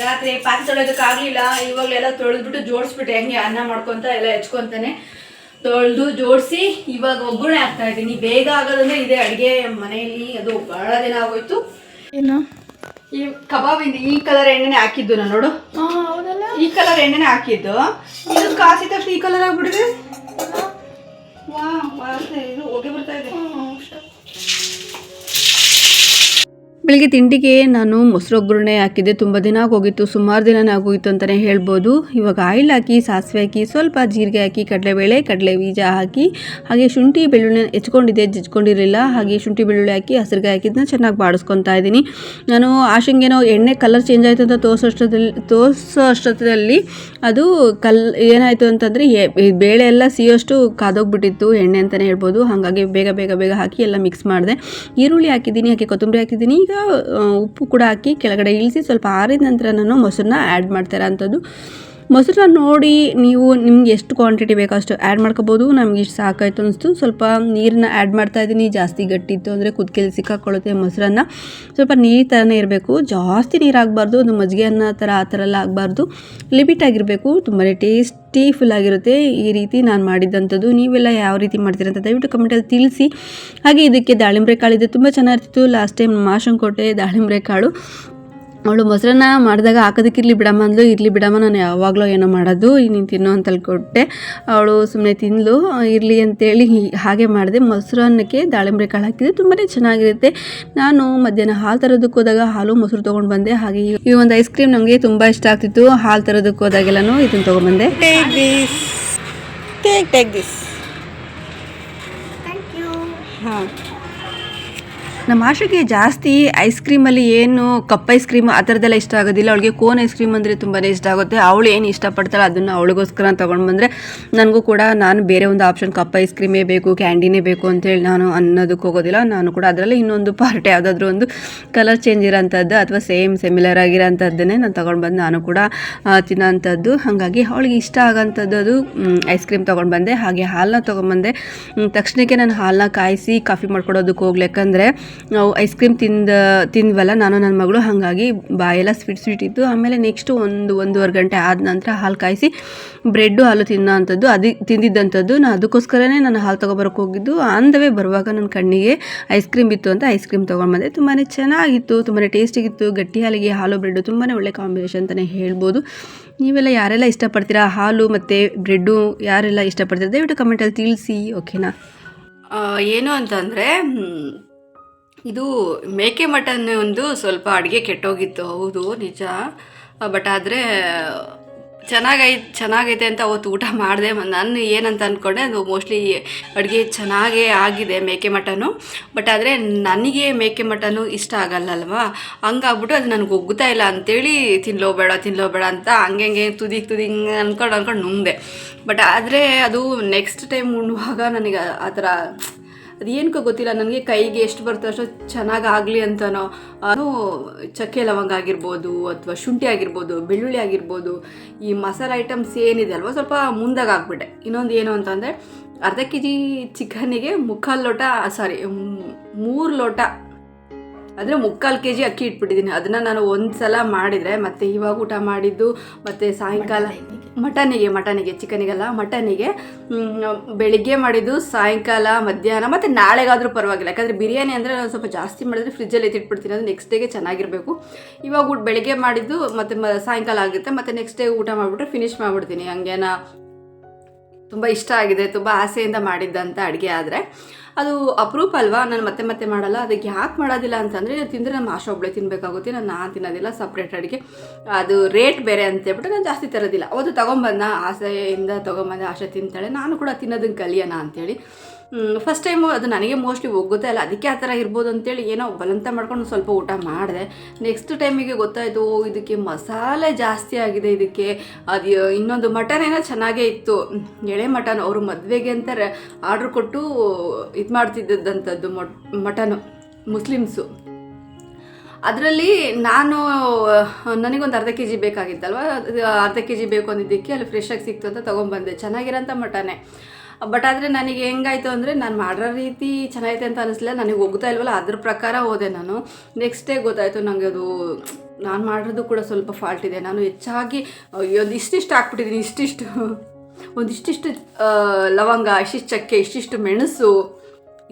ರಾತ್ರಿ ಪಾತ್ರೆ ತೊಳೆಯೋದಕ್ಕಾಗಲಿಲ್ಲ. ಇವಾಗಲೆಲ್ಲ ತೊಳೆದ್ಬಿಟ್ಟು ಜೋಡಿಸ್ಬಿಟ್ಟು ಹೆಂಗೆ ಅನ್ನ ಮಾಡ್ಕೊತ ಎಲ್ಲ ಹೆಚ್ಕೊಂತಾನೆ. ತೊಳೆದು ಜೋಡಿಸಿ ಇವಾಗ ಒಗ್ಗರಣೆ ಹಾಕ್ತಾ ಇದ್ದೀನಿ. ಬೇಗ ಆಗೋದಂದ್ರೆ ಇದೆ ಅಡುಗೆ ಮನೆಯಲ್ಲಿ ಅದು ಬಹಳ ದಿನ ಆಗೋಯ್ತು. ಏನು? ಈ ಕಬಾಬಿಂದ ಈ ಕಲರ್ ಎಣ್ಣೆನೆ ಹಾಕಿದ್ದು ನಾನು ನೋಡು. ಈ ಕಲರ್ ಎಣ್ಣೆನೆ ಹಾಕಿದ್ದು. ಇದು ಕಾಸಿದ ತಕ್ಷಣ ಈ ಕಲರ್ ಆಗ್ಬಿಡಿದೆ ವಾ ವಾಸನೆ ಇದು ಹೊಗೆ ಬರ್ತಾ ಇದೆ. ಬೆಳಿಗ್ಗೆ ತಿಂಡಿಗೆ ನಾನು ಮೊಸರು ಒಗ್ಗರಣೆ ಹಾಕಿದ್ದೆ. ತುಂಬ ದಿನ ಆಗೋಗಿತ್ತು. ಸುಮಾರು ದಿನ ಆಗೋಗಿತ್ತು ಅಂತಲೇ ಹೇಳ್ಬೋದು. ಇವಾಗ ಆಯಿಲ್ ಹಾಕಿ, ಸಾಸಿವೆ ಹಾಕಿ, ಸ್ವಲ್ಪ ಜೀರಿಗೆ ಹಾಕಿ, ಕಡಲೆಬೇಳೆ, ಕಡಲೆ ಬೀಜ ಹಾಕಿ, ಹಾಗೆ ಶುಂಠಿ ಬೆಳ್ಳುಳ್ಳಿ ಹೆಚ್ಕೊಂಡಿದ್ದೆ. ಜಜ್ಕೊಂಡಿರಲಿಲ್ಲ ಹಾಗೆ ಶುಂಠಿ ಬೆಳ್ಳುಳ್ಳಿ ಹಾಕಿ ಹಸಿರುಗಾಯಿ ಹಾಕಿದ್ದನ್ನ ಚೆನ್ನಾಗಿ ಬಾಡಿಸ್ಕೊತಾ ಇದ್ದೀನಿ. ನಾನು ಆಶಂಗೇನೋ ಎಣ್ಣೆ ಕಲರ್ ಚೇಂಜ್ ಆಯಿತು ಅಂತ ತೋರಿಸೋಷ್ಟದಲ್ಲಿ ತೋರಿಸೋ ಅದು ಕಲ್ ಏನಾಯಿತು ಅಂತಂದರೆ ಬೇಳೆ ಎಲ್ಲ ಸಿಯೋಷ್ಟು ಕಾದೋಗ್ಬಿಟ್ಟಿತ್ತು ಎಣ್ಣೆ ಅಂತಲೇ ಹೇಳ್ಬೋದು. ಹಾಗಾಗಿ ಬೇಗ ಬೇಗ ಬೇಗ ಹಾಕಿ ಎಲ್ಲ ಮಿಕ್ಸ್ ಮಾಡಿದೆ. ಈರುಳ್ಳಿ ಹಾಕಿದ್ದೀನಿ, ಹಾಗೆ ಕೊತ್ತಂಬರಿ ಹಾಕಿದ್ದೀನಿ. ಈಗ ಉಪ್ಪು ಕೂಡ ಹಾಕಿ ಕೆಳಗಡೆ ಇಳಿಸಿ ಸ್ವಲ್ಪ ಆರಿದ ನಂತರ ನಾನು ಮೊಸರನ್ನ ಆ್ಯಡ್ ಮಾಡ್ತಾರೆ ಅಂಥದ್ದು ಮೊಸರನ್ನ ನೋಡಿ ನೀವು ನಿಮ್ಗೆ ಎಷ್ಟು ಕ್ವಾಂಟಿಟಿ ಬೇಕೋ ಅಷ್ಟು ಆ್ಯಡ್ ಮಾಡ್ಕೋಬೋದು. ನಮ್ಗೆ ಇಷ್ಟು ಸಾಕಾಯ್ತು ಅನಿಸ್ತು. ಸ್ವಲ್ಪ ನೀರನ್ನ ಆ್ಯಡ್ ಮಾಡ್ತಾ ಇದ್ದೀನಿ. ಜಾಸ್ತಿ ಗಟ್ಟಿತ್ತು ಅಂದರೆ ಕುದ್ಕೆಲಿ ಸಿಕ್ಕಾಕೊಳ್ಳುತ್ತೆ ಮೊಸರನ್ನ. ಸ್ವಲ್ಪ ನೀರು ಥರನೇ ಇರಬೇಕು. ಜಾಸ್ತಿ ನೀರು ಆಗಬಾರ್ದು. ಅದು ಮಜ್ಜಿಗೆ ಅನ್ನ ಥರ ಆ ಥರ ಎಲ್ಲ ಆಗಬಾರ್ದು. ಲಿಮಿಟ್ ಆಗಿರಬೇಕು. ತುಂಬಾ ಟೇಸ್ಟಿ ಫುಲ್ ಆಗಿರುತ್ತೆ. ಈ ರೀತಿ ನಾನು ಮಾಡಿದ್ದಂಥದ್ದು ನೀವೆಲ್ಲ ಯಾವ ರೀತಿ ಮಾಡ್ತೀರ ಅಂತ ದಯವಿಟ್ಟು ಕಮೆಂಟಲ್ಲಿ ತಿಳಿಸಿ. ಹಾಗೆ ಇದಕ್ಕೆ ದಾಳಿಂಬೆ ಇದೆ. ತುಂಬ ಚೆನ್ನಾಗಿರ್ತಿತ್ತು ಲಾಸ್ಟ್ ಟೈಮ್ ಮಾಶಂಕೋಟೆ ದಾಳಿಂಬೆ ಕಾಳು. ಅವಳು ಮೊಸರನ್ನ ಮಾಡಿದಾಗ ಹಾಕೋದಕ್ಕಿರ್ಲಿ ಬಿಡಮ್ಮ ಅಂದ್ಲು. ಇರಲಿ ಬಿಡಮ್ಮ ನಾನು ಯಾವಾಗಲೂ ಏನೋ ಮಾಡೋದು ಈಗ ನೀನು ತಿನ್ನೋ ಅಂತ ಕೊಟ್ಟೆ ಅವಳು ಸುಮ್ಮನೆ ತಿನ್ನಲು ಇರಲಿ ಅಂತೇಳಿ ಹಾಗೆ ಮಾಡಿದೆ. ಮೊಸರನ್ನಕ್ಕೆ ದಾಳಿಂಬೆ ಕಾಳು ಹಾಕಿದ್ರೆ ತುಂಬಾ ಚೆನ್ನಾಗಿರುತ್ತೆ. ನಾನು ಮಧ್ಯಾಹ್ನ ಹಾಲು ತರೋದಕ್ಕೆ ಹೋದಾಗ ಹಾಲು ಮೊಸರು ತೊಗೊಂಡು ಬಂದೆ. ಹಾಗೆ ಈ- ಒಂದು ಐಸ್ ಕ್ರೀಮ್ ನಮಗೆ ತುಂಬ ಇಷ್ಟ ಆಗ್ತಿತ್ತು. ಹಾಲು ತರೋದಕ್ಕೆ ಹೋದಾಗೆಲ್ಲನೂ ಇದನ್ನು ತೊಗೊಂಡ್ಬಂದೆ take this take take this ಹಾಂ. ನಮ್ಮ ಆಶೆಗೆ ಜಾಸ್ತಿ ಐಸ್ ಕ್ರೀಮಲ್ಲಿ ಏನು ಕಪ್ ಐಸ್ ಕ್ರೀಮ್ ಆ ಥರದ್ದೆಲ್ಲ ಇಷ್ಟ ಆಗೋದಿಲ್ಲ. ಅವಳಿಗೆ ಕೋನ್ ಐಸ್ ಕ್ರೀಮ್ ಅಂದರೆ ತುಂಬಾ ಇಷ್ಟ ಆಗುತ್ತೆ. ಅವಳು ಏನು ಇಷ್ಟಪಡ್ತಾಳೆ ಅದನ್ನು ಅವಳಿಗೋಸ್ಕರ ತೊಗೊಂಡು ಬಂದರೆ ನನಗೂ ಕೂಡ ನಾನು ಬೇರೆ ಒಂದು ಆಪ್ಷನ್ ಕಪ್ ಐಸ್ ಕ್ರೀಮೇ ಬೇಕು ಕ್ಯಾಂಡಿನೇ ಬೇಕು ಅಂತೇಳಿ ನಾನು ಅನ್ನೋದಕ್ಕೆ ಹೋಗೋದಿಲ್ಲ. ನಾನು ಕೂಡ ಅದರಲ್ಲಿ ಇನ್ನೊಂದು ಪಾರ್ಟ್ ಯಾವುದಾದ್ರೂ ಒಂದು ಕಲರ್ ಚೇಂಜ್ ಇರೋಂಥದ್ದು ಅಥವಾ ಸೇಮ್ ಸಿಮಿಲರ್ ಆಗಿರೋಂಥದ್ದನ್ನೇ ನಾನು ತೊಗೊಂಡು ಬಂದು ನಾನು ಕೂಡ ತಿನ್ನೋಂಥದ್ದು ಹಾಗಾಗಿ ಅವಳಿಗೆ ಇಷ್ಟ ಆಗೋಂಥದ್ದು ಅದು ಐಸ್ ಕ್ರೀಮ್ ತೊಗೊಂಡು ಬಂದೆ. ಹಾಗೆ ಹಾಲನ್ನ ತೊಗೊಂಬಂದೆ ತಕ್ಷಣಕ್ಕೆ ನಾನು ಹಾಲನ್ನ ಕಾಯಿಸಿ ಕಾಫಿ ಮಾಡ್ಕೊಡೋದಕ್ಕೆ ಹೋಗ್ಲಿಕ್ಕಂದ್ರೆ ನಾವು ಐಸ್ ಕ್ರೀಮ್ ತಿಂದ, ತಿಂದ್ವಲ್ಲ, ನಾನು ನನ್ನ ಮಗಳು, ಹಾಗಾಗಿ ಬಾಯೆಲ್ಲ ಸ್ವೀಟ್ ಸ್ವೀಟ್ ಇತ್ತು. ಆಮೇಲೆ ನೆಕ್ಸ್ಟು ಒಂದು, ಒಂದೂವರೆ ಗಂಟೆ ಆದ ನಂತರ ಹಾಲು ಕಾಯಿಸಿ ಬ್ರೆಡ್ಡು ಹಾಲು ತಿನ್ನೋ ಅಂಥದ್ದು ಅದು ತಿಂದಿದ್ದಂಥದ್ದು ನಾನು ಅದಕ್ಕೋಸ್ಕರನೇ ನಾನು ಹಾಲು ತೊಗೊಬರಕ್ಕೆ ಹೋಗಿದ್ದು. ಆಂದವೇ ಬರುವಾಗ ನನ್ನ ಕಣ್ಣಿಗೆ ಐಸ್ ಕ್ರೀಮ್ ಇತ್ತು ಅಂತ ಐಸ್ ಕ್ರೀಮ್ ತೊಗೊಂಡ್ಬಂದೆ. ತುಂಬಾ ಚೆನ್ನಾಗಿತ್ತು ತುಂಬಾ ಟೇಸ್ಟಿಗಿತ್ತು ಗಟ್ಟಿ ಹಾಲಿಗೆ ಹಾಲು ಬ್ರೆಡ್ಡು ತುಂಬಾ ಒಳ್ಳೆ ಕಾಂಬಿನೇಷನ್ ಅಂತಲೇ ಹೇಳ್ಬೋದು. ನೀವೆಲ್ಲ ಯಾರೆಲ್ಲ ಇಷ್ಟಪಡ್ತೀರಾ ಹಾಲು ಮತ್ತು ಬ್ರೆಡ್ಡು ಯಾರೆಲ್ಲ ಇಷ್ಟಪಡ್ತೀರಾ? ದಯವಿಟ್ಟು ಕಮೆಂಟಲ್ಲಿ ತಿಳಿಸಿ ಓಕೆನಾ ಏನು ಅಂತಂದರೆ ಇದು ಮೇಕೆ ಮಟನ್ ಒಂದು ಸ್ವಲ್ಪ ಅಡುಗೆ ಕೆಟ್ಟೋಗಿತ್ತು, ಹೌದು, ನಿಜ. ಬಟ್ ಆದರೆ ಚೆನ್ನಾಗೈ, ಚೆನ್ನಾಗೈತೆ ಅಂತ ಅವತ್ತು ಊಟ ಮಾಡಿದೆ. ನಾನು ಏನಂತ ಅಂದ್ಕೊಂಡೆ ಅದು ಮೋಸ್ಟ್ಲಿ ಅಡುಗೆ ಚೆನ್ನಾಗೇ ಆಗಿದೆ ಮೇಕೆ ಮಟನು. ಬಟ್ ಆದರೆ ನನಗೆ ಮೇಕೆ ಮಟನು ಇಷ್ಟ ಆಗಲ್ಲಲ್ವಾ? ಹಂಗಾಗ್ಬಿಟ್ಟು ಅದು ನನಗೆ ಒಗ್ಗುತ್ತಾ ಇಲ್ಲ ಅಂತೇಳಿ, ತಿನ್ಲೋ ಬೇಡ ಅಂತ ಹಂಗೆ ಹಂಗೆ ತುದಿ ತುದಿ ಅಂದ್ಕೊಂಡು ಅಂದ್ಕೊಂಡು ನುಂಗ್ದೆ. ಬಟ್ ಆದರೆ ಅದು ನೆಕ್ಸ್ಟ್ ಟೈಮ್ ಉಣ್ಣುವಾಗ ನನಗೆ ಆ ಥರ ಅದೇನಕ್ಕೋ ಗೊತ್ತಿಲ್ಲ, ನನಗೆ ಕೈಗೆ ಎಷ್ಟು ಬರ್ತೋ ಅಷ್ಟು ಚೆನ್ನಾಗಿ ಆಗಲಿ ಅಂತನೋ. ಅದು ಚಕ್ಕೆ ಲವಂಗ ಆಗಿರ್ಬೋದು ಅಥವಾ ಶುಂಠಿ ಆಗಿರ್ಬೋದು, ಬೆಳ್ಳುಳ್ಳಿ ಆಗಿರ್ಬೋದು, ಈ ಮಸಾಲೆ ಐಟಮ್ಸ್ ಏನಿದೆ ಅಲ್ವಾ, ಸ್ವಲ್ಪ ಮುಂದಾಗಿ ಹಾಕ್ಬಿಟ್ಟೆ ಇನ್ನೊಂದು ಏನು ಅಂತಂದರೆ, ಅರ್ಧ ಕೆ ಜಿ ಚಿಕನ್ನಿಗೆ ಮುಕ್ಕಾಲು ಲೋಟ ಸಾರಿ ಮೂರು ಲೋಟ ಅಂದರೆ ಮುಕ್ಕಾಲು ಕೆ ಜಿ ಅಕ್ಕಿ ಇಟ್ಬಿಟ್ಟಿದ್ದೀನಿ. ಅದನ್ನು ನಾನು ಒಂದು ಸಲ ಮಾಡಿದರೆ ಮತ್ತು ಇವಾಗ ಊಟ ಮಾಡಿದ್ದು ಮತ್ತು ಸಾಯಂಕಾಲ ಮಟನಿಗೆ. ಮಟನಿಗೆ ಚಿಕನಿಗೆಲ್ಲ ಮಟನಿಗೆ ಬೆಳಿಗ್ಗೆ ಮಾಡಿದ್ದು ಸಾಯಂಕಾಲ ಮಧ್ಯಾಹ್ನ ಮತ್ತು ನಾಳೆಗಾದರೂ ಪರವಾಗಿಲ್ಲ. ಯಾಕಂದರೆ ಬಿರಿಯಾನಿ ಅಂದರೆ ನಾನು ಸ್ವಲ್ಪ ಜಾಸ್ತಿ ಮಾಡಿದ್ರೆ ಫ್ರಿಜ್ಜಲ್ಲಿ ಎತ್ತಿಟ್ಬಿಡ್ತೀನಿ. ಅದು ನೆಕ್ಸ್ಟ್ ಡೇಗೆ ಚೆನ್ನಾಗಿರಬೇಕು. ಇವಾಗ ಊಟ ಬೆಳಿಗ್ಗೆ ಮಾಡಿದ್ದು ಮತ್ತು ಮ ಸಾಯಂಕಾಲ ಆಗುತ್ತೆ. ಮತ್ತು ನೆಕ್ಸ್ಟ್ ಡೇ ಊಟ ಮಾಡಿಬಿಟ್ರೆ ಫಿನಿಶ್ ಮಾಡಿಬಿಡ್ತೀನಿ. ಹಂಗೇನ? ತುಂಬ ಇಷ್ಟ ಆಗಿದೆ, ತುಂಬ ಆಸೆಯಿಂದ ಮಾಡಿದ್ದಂಥ ಅಡುಗೆ ಆದರೆ. ಅದು ಅಪರೂಪ ಅಲ್ವಾ? ನಾನು ಮತ್ತೆ ಮತ್ತೆ ಮಾಡಲ್ಲ. ಅದಕ್ಕೆ ಯಾಕೆ ಮಾಡೋದಿಲ್ಲ ಅಂತಂದರೆ, ತಿಂದರೆ ನಮ್ಮ ಆಶೆ ಒಬ್ಬಳೆ ತಿನ್ನಬೇಕಾಗುತ್ತೆ ನಾನು ನಾನು ತಿನ್ನೋದಿಲ್ಲ ಸಪ್ರೇಟ್ ಅಡುಗೆ. ಅದು ರೇಟ್ ಬೇರೆ ಅಂತ ಹೇಳ್ಬಿಟ್ಟು ನಾನು ಜಾಸ್ತಿ ತರೋದಿಲ್ಲ. ಅವತ್ತು ತೊಗೊಂಬಂದ, ಆಸೆಯಿಂದ ತೊಗೊಂಬಂದ, ಆಶೆ ತಿಂತಾಳೆ, ನಾನು ಕೂಡ ತಿನ್ನೋದನ್ನು ಕಲಿಯೋಣ ಅಂತೇಳಿ. ಫಸ್ಟ್ ಟೈಮು ಅದು ನನಗೆ ಮೋಸ್ಟ್ಲಿ ಹೋಗುತ್ತೆ ಅಲ್ಲ. ಅದಕ್ಕೆ ಆ ಥರ ಇರ್ಬೋದು ಅಂತೇಳಿ ಏನೋ ಬಲಂತ ಮಾಡ್ಕೊಂಡು ಸ್ವಲ್ಪ ಊಟ ಮಾಡಿದೆ. ನೆಕ್ಸ್ಟ್ ಟೈಮಿಗೆ ಗೊತ್ತಾಯಿತು ಇದಕ್ಕೆ ಮಸಾಲೆ ಜಾಸ್ತಿ ಆಗಿದೆ ಇದಕ್ಕೆ. ಅದು ಇನ್ನೊಂದು ಮಟನ್ ಏನೋ ಚೆನ್ನಾಗೇ ಇತ್ತು. ಎಳೆ ಮಟನ್ ಅವರು ಮದುವೆಗೆ ಅಂತಾರೆ ಆರ್ಡ್ರ್ ಕೊಟ್ಟು ಇದು ಮಾಡ್ತಿದ್ದಂಥದ್ದು ಮೊಟ್ ಮಟನು ಮುಸ್ಲಿಮ್ಸು. ಅದರಲ್ಲಿ ನಾನು ನನಗೊಂದು ಅರ್ಧ ಕೆ ಜಿ ಬೇಕಾಗಿತ್ತಲ್ವ ಅರ್ಧ ಕೆ ಜಿ ಬೇಕು ಅಂದಿದ್ದಕ್ಕೆ ಅಲ್ಲಿ ಫ್ರೆಶಾಗಿ ಸಿಕ್ತು ಅಂತ ತೊಗೊಂಬಂದೆ ಚೆನ್ನಾಗಿರೋಂಥ ಮಟನೆ ಬಟ್ ಆದರೆ ನನಗೆ ಹೆಂಗಾಯ್ತು ಅಂದರೆ ನಾನು ಮಾಡೋ ರೀತಿ ಚೆನ್ನಾಗೈತೆ ಅಂತ ಅನಿಸ್ಲಿಲ್ಲ. ನನಗೆ ಹೋಗ್ತಾ ಇಲ್ವಲ್ಲ? ಅದ್ರ ಪ್ರಕಾರ ಹೋದೆ ನಾನು. ನೆಕ್ಸ್ಟ್ ಡೇ ಗೊತ್ತಾಯಿತು ನನಗೆ ಅದು ನಾನು ಮಾಡಿರೋದು ಕೂಡ ಸ್ವಲ್ಪ ಫಾಲ್ಟ್ ಇದೆ. ನಾನು ಹೆಚ್ಚಾಗಿ ಒಂದು ಇಷ್ಟಿಷ್ಟು ಹಾಕ್ಬಿಟ್ಟಿದ್ದೀನಿ ಇಷ್ಟಿಷ್ಟು. ಒಂದಿಷ್ಟಿಷ್ಟು ಲವಂಗ, ಇಷ್ಟಿಷ್ಟು ಚಕ್ಕೆ, ಇಷ್ಟಿಷ್ಟು ಮೆಣಸು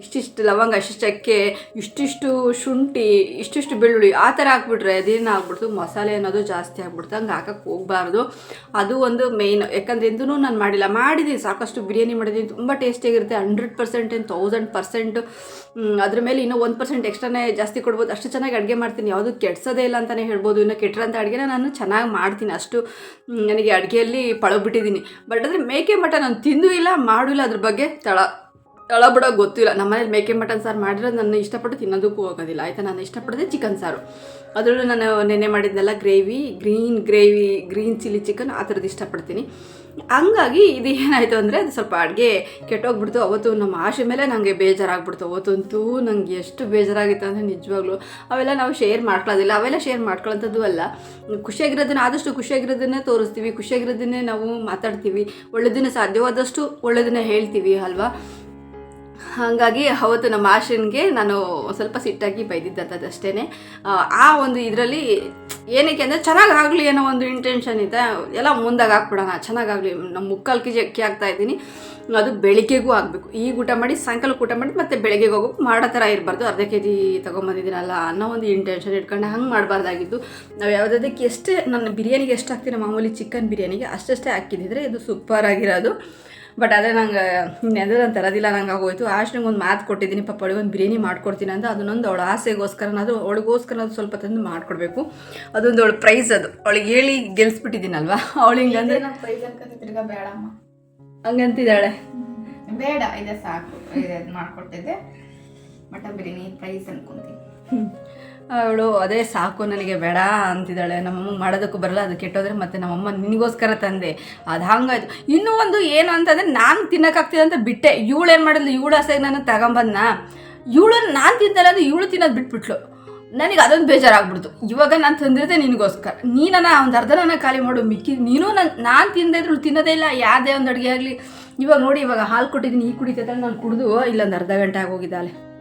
ಇಷ್ಟಿಷ್ಟು ಲವಂಗ, ಇಷ್ಟಿಷ್ಟು ಚಕ್ಕೆ, ಇಷ್ಟಿಷ್ಟು ಶುಂಠಿ, ಇಷ್ಟಿಷ್ಟು ಬೆಳ್ಳುಳ್ಳಿ ಆ ಥರ ಹಾಕ್ಬಿಟ್ರೆ ಅದೇನು ಆಗ್ಬಿಡ್ತು? ಮಸಾಲೆ ಅನ್ನೋದು ಜಾಸ್ತಿ ಆಗ್ಬಿಡ್ತು. ಹಂಗೆ ಹಾಕಕ್ಕೆ ಹೋಗಬಾರ್ದು. ಅದು ಒಂದು ಮೇಯ್ನ್ ಯಾಕಂದ್ರೆ ಎಂದೂ ನಾನು ಮಾಡಿಲ್ಲ. ಮಾಡಿದ್ದೀನಿ, ಸಾಕಷ್ಟು ಬಿರಿಯಾನಿ ಮಾಡಿದ್ದೀನಿ. ತುಂಬ ಟೇಸ್ಟಿಯಾಗಿರುತ್ತೆ ಹಂಡ್ರೆಡ್ ಪರ್ಸೆಂಟ್ ಏನು ತೌಸಂಡ್ ಪರ್ಸೆಂಟ್ ಅದ್ರ ಮೇಲೆ ಇನ್ನೂ ಒಂದು ಪರ್ಸೆಂಟ್ ಎಕ್ಸ್ಟ್ರಾನೇ ಜಾಸ್ತಿ ಕೊಡ್ಬೋದು. ಅಷ್ಟು ಚೆನ್ನಾಗಿ ಅಡುಗೆ ಮಾಡ್ತೀನಿ. ಯಾವುದು ಕೆಡ್ಸೋದೇ ಇಲ್ಲ ಅಂತಲೇ ಹೇಳ್ಬೋದು. ಇನ್ನು ಕೆಟ್ಟಿರೋಂಥ ಅಡುಗೆನ ನಾನು ಚೆನ್ನಾಗಿ ಮಾಡ್ತೀನಿ. ಅಷ್ಟು ನನಗೆ ಅಡುಗೆಯಲ್ಲಿ ಪಳಗ್ಬಿಟ್ಟಿದ್ದೀನಿ. ಬಟ್ ಅಂದರೆ ಮೇಕೆ ಮಟ ನಾನು ತಿಂದೂ ಇಲ್ಲ, ಮಾಡೂ ಇಲ್ಲ ಅದ್ರ ಬಗ್ಗೆ. ತಳ. ತಳ ಬಿಡೋಕೆ ಗೊತ್ತಿಲ್ಲ. ನಮ್ಮ ಮನೇಲಿ ಮೇಕೆ ಮಟನ್ ಸಾರು ಮಾಡಿರೋದು ನನ್ನ ಇಷ್ಟಪಟ್ಟು ತಿನ್ನೋದಕ್ಕೂ ಹೋಗೋದಿಲ್ಲ. ಆಯಿತಾ? ನಾನು ಇಷ್ಟಪಡೋದೇ ಚಿಕನ್ ಸಾರು. ಅದರಲ್ಲೂ ನಾನು ನೆನೆ ಮಾಡಿದ್ದೆಲ್ಲ gravy, green gravy, green chilli chicken ಆ ಥರದ್ದು ಇಷ್ಟಪಡ್ತೀನಿ. ಹಂಗಾಗಿ ಇದು ಏನಾಯಿತು ಅಂದರೆ ಅದು ಸ್ವಲ್ಪ ಅಡುಗೆ ಕೆಟ್ಟೋಗ್ಬಿಡ್ತು. ಅವತ್ತು ನಮ್ಮ ಆಶೆ ಮೇಲೆ ನನಗೆ ಬೇಜಾರಾಗ್ಬಿಡ್ತು. ಅವತ್ತಂತೂ ನನಗೆ ಎಷ್ಟು ಬೇಜಾರಾಗಿತ್ತು ಅಂದರೆ ನಿಜವಾಗ್ಲೂ ಅವೆಲ್ಲ ನಾವು ಶೇರ್ ಮಾಡ್ಕೊಳ್ಳೋದಿಲ್ಲ. ಅವೆಲ್ಲ ಶೇರ್ ಮಾಡ್ಕೊಳ್ಳೋಂಥದ್ದು ಅಲ್ಲ. ಖುಷಿಯಾಗಿರೋದನ್ನ, ಆದಷ್ಟು ಖುಷಿಯಾಗಿರೋದನ್ನೇ ತೋರಿಸ್ತೀವಿ. ಖುಷಿಯಾಗಿರೋದನ್ನೇ ನಾವು ಮಾತಾಡ್ತೀವಿ. ಒಳ್ಳೆದನ್ನ ಸಾಧ್ಯವಾದಷ್ಟು ಒಳ್ಳೆದನ್ನ ಹೇಳ್ತೀವಿ, ಅಲ್ವಾ? ಹಾಗಾಗಿ ಅವತ್ತು ನಮ್ಮ ಆಶನ್ಗೆ ನಾನು ಸ್ವಲ್ಪ ಸಿಟ್ಟಾಗಿ ಬೈದಿದ್ದಂಥದ್ದು ಅಷ್ಟೇ ಆ ಒಂದು ಇದರಲ್ಲಿ ಏನಕ್ಕೆ ಅಂದರೆ ಚೆನ್ನಾಗಾಗಲಿ ಅನ್ನೋ ಒಂದು ಇಂಟೆನ್ಷನ್ ಇದೆ ಎಲ್ಲ ಮುಂದಾಗ ಹಾಕ್ಬಿಡೋಣ, ಚೆನ್ನಾಗಾಗಲಿ ನಮ್ಮ ಮುಕ್ಕಾಲು ಕೆ ಜಿ ಅಕ್ಕಿ ಹಾಕ್ತಾ ಇದ್ದೀನಿ. ಅದು ಬೆಳಿಗ್ಗೆಗೂ ಆಗಬೇಕು. ಈಗ ಊಟ ಮಾಡಿ, ಸಾಯಂಕಾಲಕ್ಕೆ ಊಟ ಮಾಡಿ, ಮತ್ತೆ ಬೆಳಗ್ಗೆಗೆ ಹೋಗೋಕೆ ಮಾಡೋ ಥರ ಇರಬಾರ್ದು. ಅರ್ಧ ಕೆ ಜಿ ತೊಗೊಂಬಂದಿದ್ದೀನಲ್ಲ ಅನ್ನೋ ಒಂದು ಇಂಟೆನ್ಷನ್ ಇಟ್ಕೊಂಡು ಹಂಗೆ ಮಾಡಬಾರ್ದಾಗಿದ್ದು. ನಾವು ಯಾವುದಕ್ಕೆ ಎಷ್ಟೇ, ನನ್ನ ಬಿರಿಯಾನಿಗೆ ಎಷ್ಟು ಹಾಕ್ತೀನಿ ಮಾಮೂಲಿ ಚಿಕನ್ ಬಿರಿಯಾನಿಗೆ ಅಷ್ಟಷ್ಟೇ ಹಾಕಿದ್ದಿದ್ರೆ ಇದು ಸೂಪರ್ ಆಗಿರೋದು. ಬಟ್ ಆದರೆ ನಂಗೆ ನೆದ್ರೆ ನಾನು ತರೋದಿಲ್ಲ ನಂಗೆ ಆಗೋಯ್ತು. ಆಶ್ನಿಗೆ ಒಂದು ಮಾತು ಕೊಟ್ಟಿದ್ದೀನಿ ಪಪ್ಪ ಅವಳಿಗೆ ಒಂದು ಬಿರಿಯಾನಿ ಮಾಡ್ಕೊಡ್ತೀನಿ ಅಂತ. ಅದನ್ನೊಂದು ಅವಳ ಆಸೆಗೋಸ್ಕರನಾದರೂ ಅವಳಿಗೋಸ್ಕರ ಅದು ಸ್ವಲ್ಪ ತಂದು ಮಾಡಿಕೊಡ್ಬೇಕು. ಅದೊಂದು ಅವಳು ಪ್ರೈಸ್ ಅದು. ಅವಳಿಗೆ ಹೇಳಿ ಗೆಲ್ಸ್ಬಿಟ್ಟಿದ್ದೀನಲ್ವಾ ಅವಳು ಅಂದರೆ ನಾನು ಪ್ರೈಸ್ ಅನ್ಕೊಂತ ತಿರ್ಗಾ ಬೇಡಮ್ಮ. ಹಂಗಂತಿದ್ದಾಳೆ. ಬೇಡ ಇದೆ ಸಾಕು. ಇದೆ ಮಾಡ್ಕೊಟ್ಟಿದ್ದೆ ಮಟನ್ ಬಿರಿಯಾನಿ ಪ್ರೈಸ್ ಅನ್ಕೊಂತೀನಿ. ಅವಳು, ಅದೇ ಸಾಕು, ನನಗೆ ಬೇಡ, ಅಂತಿದ್ದಾಳೆ. ನಮ್ಮಮ್ಮ ಮಾಡೋದಕ್ಕೂ ಬರಲ್ಲ, ಅದು ಕೆಟ್ಟೋದ್ರೆ ಮತ್ತೆ ನಮ್ಮಮ್ಮ ನಿನಗೋಸ್ಕರ ತಂದೆ. ಅದು ಹಂಗಾಯ್ತು. ಇನ್ನೂ ಒಂದು ಏನು ಅಂತಂದರೆ, ನಾನು ತಿನ್ನೋಕ್ಕಾಗ್ತಿದೆ ಅಂತ ಬಿಟ್ಟೆ. ಇವಳು ಏನು ಮಾಡಿದ್ಲು? ಇವಳು ಆಸೆಗೆ ನಾನು ತಗೊಂಬಂದ್ನ? ಇವಳು ನಾನು ತಿಂದಲ್ಲ ಅದು ಇವಳು ತಿನ್ನೋದು ಬಿಟ್ಬಿಟ್ಲು. ನನಗೆ ಅದೊಂದು ಬೇಜಾರಾಗ್ಬಿಡ್ತು. ಇವಾಗ ನಾನು ತಂದಿದ್ದೆ ನಿನಗೋಸ್ಕರ. ನೀನನ್ನ ಒಂದು ಅರ್ಧ ನನ್ನ ಖಾಲಿ ಮಾಡು, ಮಿಕ್ಕಿ, ನೀನು ನನ್ನ ನಾನು ತಿಂದಿದ್ರು ತಿನ್ನೋದೇ ಇಲ್ಲ. ಯಾವುದೇ ಒಂದು ಅಡುಗೆ ಆಗಲಿ. ಇವಾಗ ನೋಡಿ, ಇವಾಗ ಹಾಲು ಕೊಟ್ಟಿದ್ದೀನಿ, ಈ ಕುಡಿತೈತೆ ನಾನು ಕುಡಿದು ಇಲ್ಲೊಂದು ಅರ್ಧ ಗಂಟೆ ಆಗೋಗಿದ್ದಾಳೆ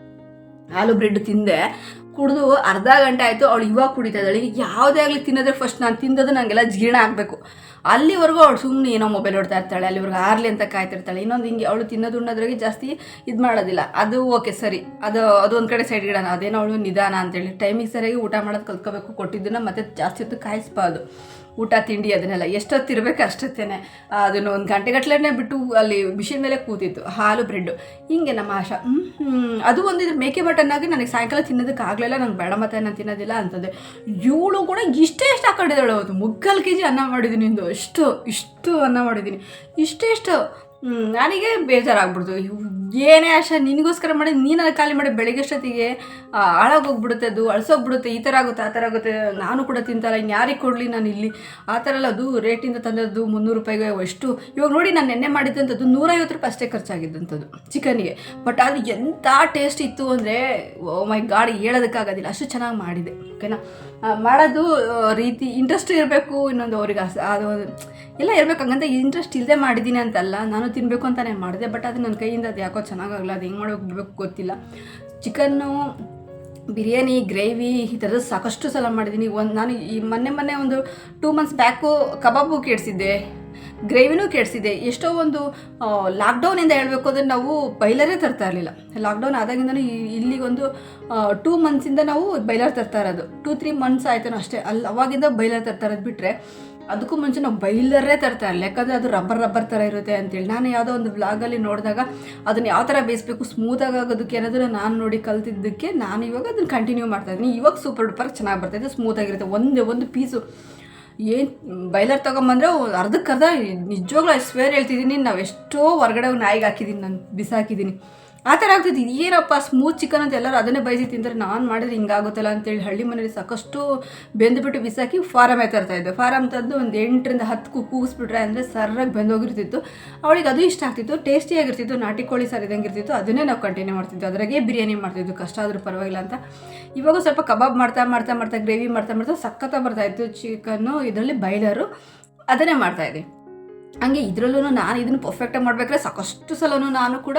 ಹಾಲು ಬ್ರೆಡ್ ತಿಂದೆ. ಕುಡಿದು ಅರ್ಧ ಗಂಟೆ ಆಯಿತು ಅವಳು ಇವಾಗ ಕುಡಿತಾ ಇದ್ದಾಳೆ. ಯಾವುದೇ ಆಗಲಿ ತಿನ್ನೋದ್ರೆ ಫಸ್ಟ್ ನಾನು ತಿಂದದು ನನಗೆಲ್ಲ ಜೀರ್ಣ ಆಗಬೇಕು. ಅಲ್ಲಿವರೆಗೂ ಅವಳು ಸುಮ್ಮನೆ ಏನೋ ಮೊಬೈಲ್ ಹೊಡ್ತಾ ಇರ್ತಾಳೆ, ಅಲ್ಲಿವರೆಗೂ ಆರ್ಲಿ ಅಂತ ಕಾಯ್ತಿರ್ತಾಳೆ. ಇನ್ನೊಂದು ಹಿಂಗೆ ಅವಳು ತಿನ್ನೋದು ಉಣ್ಣೋದ್ರಾಗೆ ಜಾಸ್ತಿ ಇದು ಮಾಡೋದಿಲ್ಲ. ಅದು ಓಕೆ ಸರಿ. ಅದು ಅದು ಒಂದು ಕಡೆ ಸೈಡ್ ಇಡೋಣ. ಅದೇನೋ ಅವಳು ನಿಧಾನ ಅಂತೇಳಿ. ಟೈಮಿಗೆ ಸರಿಯಾಗಿ ಊಟ ಮಾಡೋದು ಕಲ್ತ್ಕೋಬೇಕು. ಕೊಟ್ಟಿದ್ದನ್ನು ಮತ್ತೆ ಜಾಸ್ತಿ ಹೊತ್ತು ಕಾಯಿಸ್ಬಾರ್ದು. ಊಟ, ತಿಂಡಿ ಅದನ್ನೆಲ್ಲ ಎಷ್ಟೊತ್ತು ಇರಬೇಕು ಅಷ್ಟೊತ್ತೇನೆ. ಅದನ್ನು ಒಂದು ಗಂಟೆಗಟ್ಲೆ ಬಿಟ್ಟು ಅಲ್ಲಿ ಮಿಷಿನ್ ಮೇಲೆ ಕೂತಿತ್ತು ಹಾಲು ಬ್ರೆಡ್ಡು ಹಿಂಗೆ ನಮ್ಮ ಆಶಾ. ಅದು ಒಂದು ಇದು ಮೇಕೆ ಆಗಿ ನನಗೆ ಸಾಯಂಕಾಲ ತಿನ್ನೋದಕ್ಕೆ ಆಗಲಿಲ್ಲ, ನಂಗೆ ಬೇಡ ಮತ್ತೆ ನಾನು ತಿನ್ನೋದಿಲ್ಲ ಅಂತಂದೆ. ಇವಳು ಕೂಡ ಇಷ್ಟೇ ಎಷ್ಟು ಹಾಕೊಂಡಿದ್ದಾಳು ಅವತ್ತು. ಮುಕ್ಕಾಲು ಕೆ ಜಿ ಅನ್ನ ಮಾಡಿದ್ದೀನಿ ಇಂದು ಇಷ್ಟು ಇಷ್ಟು ಅನ್ನ ಮಾಡಿದ್ದೀನಿ ಇಷ್ಟೇ ಇಷ್ಟು. ನನಗೆ ಬೇಜಾರಾಗ್ಬಿಡ್ತು. ಏನೇ ಆಶಾ, ನಿನಗೋಸ್ಕರ ಮಾಡಿ, ನೀನು ಖಾಲಿ ಮಾಡಿ ಬೆಳಗ್ಗೆ ಅಷ್ಟೊತ್ತಿಗೆ ಹಾಳಾಗೋಗ್ಬಿಡುತ್ತೆ ಅದು, ಅಳಸೋಗ್ಬಿಡುತ್ತೆ, ಈ ಥರ ಆಗುತ್ತೆ, ಆ ಥರ ಆಗುತ್ತೆ, ನಾನು ಕೂಡ ತಿಂತಲ್ಲ ಇನ್ನು ಯಾರಿಗೆ ಕೊಡಲಿ ನಾನು ಇಲ್ಲಿ? ಆ ಥರ ಎಲ್ಲ ಅದು ರೇಟಿಂದ ತಂದದ್ದು ಮುನ್ನೂರು ರೂಪಾಯಿಗೆ ಎಷ್ಟು ಇವಾಗ ನೋಡಿ ನಾನು ನೆನ್ನೆ ಮಾಡಿದ್ದಂಥದ್ದು ನೂರೈವತ್ತು ರೂಪಾಯಿ ಅಷ್ಟೇ ಖರ್ಚಾಗಿದ್ದಂಥದ್ದು ಚಿಕನ್ಗೆ. ಬಟ್ ಅದು ಎಂಥ ಟೇಸ್ಟ್ ಇತ್ತು ಅಂದರೆ, ಓ ಮೈ ಗಾಡಿ, ಹೇಳೋದಕ್ಕಾಗೋದಿಲ್ಲ, ಅಷ್ಟು ಚೆನ್ನಾಗಿ ಮಾಡಿದೆ ಓಕೆನಾ ಮಾಡೋದು ರೀತಿ ಇಂಟ್ರೆಸ್ಟ್ ಇರಬೇಕು, ಇನ್ನೊಂದು ಅವ್ರಿಗೆ ಅದು ಎಲ್ಲ ಇರಬೇಕು ಇಂಟ್ರೆಸ್ಟ್ ಇಲ್ಲದೆ ಮಾಡಿದ್ದೀನಿ ಅಂತಲ್ಲ, ನಾನು ತಿನ್ನಬೇಕು ಅಂತಲೇ ಮಾಡಿದೆ ಬಟ್ ಅದು ನನ್ನ ಕೈಯಿಂದ, ಅದು ಯಾಕೋ ಚೆನ್ನಾಗಾಗಲ್ಲ ಅದು ಹೆಂಗೆ ಮಾಡೋಕೆ ಬಿಡಬೇಕು ಗೊತ್ತಿಲ್ಲ. ಚಿಕನ್ನು, ಬಿರಿಯಾನಿ, ಗ್ರೇವಿ ಈ ಥರದ್ದು ಸಾಕಷ್ಟು ಸಲ ಮಾಡಿದ್ದೀನಿ ಒಂದು ನಾನು ಈ ಮೊನ್ನೆ ಮೊನ್ನೆ ಒಂದು ಟೂ ಮಂತ್ಸ್ ಬ್ಯಾಕು ಕಬಾಬು ಕೆಡಿಸಿದ್ದೆ. ಗ್ರೇವಿನೂ ಕೆಡಿಸಿದೆ ಎಷ್ಟೋ ಒಂದು ಲಾಕ್ಡೌನಿಂದ ಹೇಳಬೇಕು ಅಂದರೆ ನಾವು ಬೈಲರೇ ತರ್ತಾ ಇರಲಿಲ್ಲ. ಲಾಕ್ಡೌನ್ ಆದಾಗಿಂದನೂ ಇಲ್ಲಿಗೊಂದು ಟೂ ಮಂತ್ಸಿಂದ ನಾವು ಬೈಲರ್ ತರ್ತಾ ಇರೋದು. ಟೂ, ತ್ರೀ ಮಂತ್ಸ್ ಆಯ್ತಾನೋ ಅಷ್ಟೇ. ಅಲ್ಲಿ ಅವಾಗಿಂದ ಬೈಲರ್ ತರ್ತಾ ಇರೋದು ಬಿಟ್ಟರೆ ಅದಕ್ಕೂ ಮುಂಚೆ ನಾವು ಬೈಲರೇ ತರ್ತಾ ಇರಲಿಲ್ಲ ಯಾಕಂದರೆ ಅದು ರಬ್ಬರ್ ರಬ್ಬರ್ ಥರ ಇರುತ್ತೆ ಅಂತೇಳಿ. ನಾನು ಯಾವುದೋ ಒಂದು ವ್ಲಾಗಲ್ಲಿ ನೋಡಿದಾಗ ಅದನ್ನು ಯಾವ ಥರ ಬೇಯಿಸ್ಬೇಕು ಸ್ಮೂತಾಗಿ ಆಗೋದಕ್ಕೆ ಏನಾದರೂ ನಾನು ನೋಡಿ ಕಲ್ತಿದ್ದಕ್ಕೆ ನಾನು ಇವಾಗ ಅದನ್ನು ಕಂಟಿನ್ಯೂ ಮಾಡ್ತಾ ಇದ್ದೀನಿ. ಇವಾಗ ಸೂಪರ್ ಡೂಪರ್ ಚೆನ್ನಾಗಿ ಬರ್ತಾಯಿದೆ ಸ್ಮೂತಾಗಿರುತ್ತೆ ಒಂದೇ ಒಂದು ಪೀಸು ಏನು ಬೈಲರ್ ತೊಗೊಂಬಂದ್ರೆ ಅರ್ಧಕ್ಕರ್ಧ ನಿಜವಾಗ್ಲೂ ಅಷ್ಟು ಸ್ವೇರ್ ಹೇಳ್ತಿದ್ದೀನಿ, ನಾವು ಎಷ್ಟೋ ಹೊರಗಡೆ ನಾಯಿಗೆ ಹಾಕಿದ್ದೀನಿ ನಾನು ಬಿಸಾಕಿದ್ದೀನಿ ಆ ಥರ ಆಗ್ತಿತ್ತು ಏನಪ್ಪ ಸ್ಮೂತ್ ಚಿಕನ್ ಅಂತ ಎಲ್ಲರೂ ಅದನ್ನೇ ಬಯಸಿ ತಿಂದರೆ ನಾನು ಮಾಡಿದ್ರೆ ಹಿಂಗಾಗುತ್ತಲ್ಲ ಅಂತೇಳಿ ಹಳ್ಳಿ ಮನೇಲಿ ಸಾಕಷ್ಟು ಬೆಂದುಬಿಟ್ಟು ಬಿಸಾಕಿ ಫಾರಮೇ ಇದ್ದೆ. ಫಾರಮ್ ತಂದು ಒಂದು ಎಂಟರಿಂದ ಹತ್ತು ಕೂಗಿಸ್ಬಿಟ್ರೆ ಅಂದರೆ ಸರ್ರಾಗಿ ಬೆಂದೋಗಿರ್ತಿತ್ತು. ಅವಳಿಗೆ ಅದು ಇಷ್ಟ ಆಗ್ತಿತ್ತು. ಟೇಸ್ಟಿಯಾಗಿರ್ತಿತ್ತು ನಾಟಿ ಕೋಳಿ ಸಾರು ಇದ್ದಂಗೆ ಇರ್ತಿತ್ತು. ಅದನ್ನೇ ನಾವು ಕಂಟಿನ್ಯೂ ಮಾಡ್ತಿದ್ವಿ ಅದರಾಗೆ ಬಿರಿಯಾನಿ ಮಾಡ್ತಿದ್ವಿ ಕಷ್ಟ ಆದರೂ ಪರವಾಗಿಲ್ಲ ಅಂತ. ಇವಾಗ ಸ್ವಲ್ಪ ಕಬಾಬ್ ಮಾಡ್ತಾ ಮಾಡ್ತಾ ಮಾಡ್ತಾ ಗ್ರೇವಿ ಮಾಡ್ತಾ ಮಾಡ್ತಾ ಸಖತ್ತ ಬರ್ತಾಯಿತ್ತು ಚಿಕನ್ನು ಇದರಲ್ಲಿ ಬೈಲರು ಅದನ್ನೇ ಮಾಡ್ತಾಯಿದ್ದೆ ಹಂಗೆ ಇದರಲ್ಲೂ ನಾನು ಇದನ್ನು ಪರ್ಫೆಕ್ಟಾಗಿ ಮಾಡಬೇಕಾದ್ರೆ ಸಾಕಷ್ಟು ಸಲವೂ ನಾನು ಕೂಡ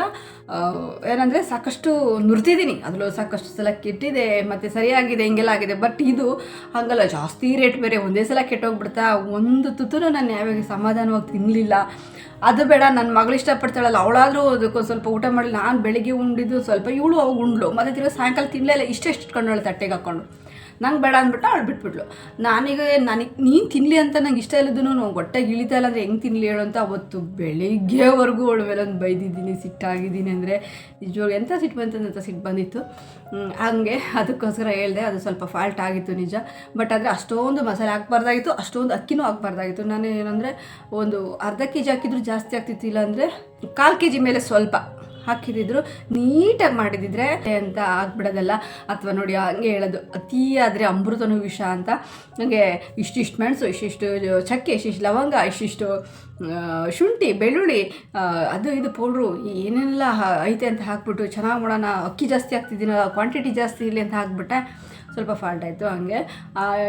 ಏನಂದರೆ ಸಾಕಷ್ಟು ನುರ್ತಿದ್ದೀನಿ. ಅದರಲ್ಲೂ ಸಾಕಷ್ಟು ಸಲ ಕೆಟ್ಟಿದೆ, ಮತ್ತು ಸರಿಯಾಗಿದೆ, ಹಿಂಗೆಲ್ಲ ಆಗಿದೆ. ಬಟ್ ಇದು ಹಂಗಲ್ಲ, ಜಾಸ್ತಿ ರೇಟ್ ಬೇರೆ. ಒಂದೇ ಸಲ ಕೆಟ್ಟೋಗ್ಬಿಡ್ತಾ ಒಂದು ತುತ್ತೂ ನಾನು ಯಾವಾಗ ಸಮಾಧಾನವಾಗಿ ತಿನ್ನಲಿಲ್ಲ ಅದು ಬೇಡ ನನ್ನ ಮಗಳು ಇಷ್ಟಪಡ್ತಾಳಲ್ಲ, ಅವಳಾದರೂ ಅದಕ್ಕೆ ಸ್ವಲ್ಪ ಊಟ ಮಾಡಿ ನಾನು ಬೆಳಿಗ್ಗೆ ಉಂಡಿದ್ದು ಸ್ವಲ್ಪ ಇವಳು ಅವಾಗ ಉಂಡ್ಲು ಮತ್ತು ತಿರ್ಗಿ ಸಾಯಂಕಾಲ ತಿನ್ನಲೇ ಇಲ್ಲ. ಇಷ್ಟೆಷ್ಟು ಇಟ್ಕೊಂಡಳು ತಟ್ಟೆಗೆ ಹಾಕ್ಕೊಂಡು ನಂಗೆ ಬೇಡ ಅಂದ್ಬಿಟ್ಟು ಅವಳು ಬಿಟ್ಬಿಟ್ಲು. ನಾನೀಗ ನನಗೆ ನೀನು ತಿನ್ನಲಿ ಅಂತ ನಂಗೆ ಇಷ್ಟ ಇಲ್ಲದೂ ಹೊಟ್ಟೆಗೆ ಇಳಿತಾ ಇಲ್ಲ ಅಂದರೆ ಹೆಂಗೆ ತಿನ್ನಲಿ ಹೇಳು ಅಂತ ಅವತ್ತು ಬೆಳಿಗ್ಗೆವರೆಗೂ ಅವಳ ಒಂದು ಬೈದಿದ್ದೀನಿ, ಸಿಟ್ಟಾಗಿದ್ದೀನಿ ಅಂದರೆ ನಿಜವಾಗ ಎಂಥ ಸಿಟ್ಟು ಬಂತಂದಂಥ ಸಿಟ್ಟು ಬಂದಿತ್ತು. ಹಂಗೆ ಅದಕ್ಕೋಸ್ಕರ ಹೇಳಿದೆ ಅದು ಸ್ವಲ್ಪ ಫಾಲ್ಟ್ ಆಗಿತ್ತು ನಿಜ. ಬಟ್ ಆದರೆ ಅಷ್ಟೊಂದು ಮಸಾಲೆ ಹಾಕ್ಬಾರ್ದಾಗಿತ್ತು, ಅಷ್ಟೊಂದು ಅಕ್ಕಿನೂ ಹಾಕ್ಬಾರ್ದಾಗಿತ್ತು. ನಾನು ಏನಂದರೆ ಒಂದು ಅರ್ಧ ಕೆ ಜಿ ಹಾಕಿದ್ರು ಜಾಸ್ತಿ ಆಗ್ತಿತ್ತಿಲ್ಲ ಅಂದರೆ ಕಾಲು ಕೆ ಜಿ ಮೇಲೆ ಸ್ವಲ್ಪ. ಹಾಕಿದಿದ್ರು ನೀಟಾಗಿ ಮಾಡಿದಿದ್ರೆ ಅಂತ ಆಗ್ಬಿಡೋದಲ್ಲ. ಅಥವಾ ನೋಡಿ ಹಂಗೆ ಹೇಳೋದು, ಅತಿ ಆದರೆ ಅಮೃತನೂ ವಿಷ ಅಂತ. ನನಗೆ ಇಷ್ಟಿಷ್ಟು ಮೆಣಸು, ಇಷ್ಟಿಷ್ಟು ಚಕ್ಕೆ, ಇಷ್ಟಿಷ್ಟು ಲವಂಗ, ಇಷ್ಟಿಷ್ಟು ಶುಂಠಿ, ಬೆಳ್ಳುಳ್ಳಿ ಅದು ಇದು ಪೌಡ್ರು ಏನೆಲ್ಲ ಐತೆ ಅಂತ ಹಾಕ್ಬಿಟ್ಟು ಚೆನ್ನಾಗಿ ಮಾಡೋಣ. ಅಕ್ಕಿ ಜಾಸ್ತಿ ಹಾಕ್ತಿದ್ದೀನಲ್ಲ ಕ್ವಾಂಟಿಟಿ ಜಾಸ್ತಿ ಇರಲಿ ಅಂತ ಹಾಕ್ಬಿಟ್ಟೆ. ಸ್ವಲ್ಪ ಫಾಲ್ಟ್ ಆಯಿತು ಹಂಗೆ.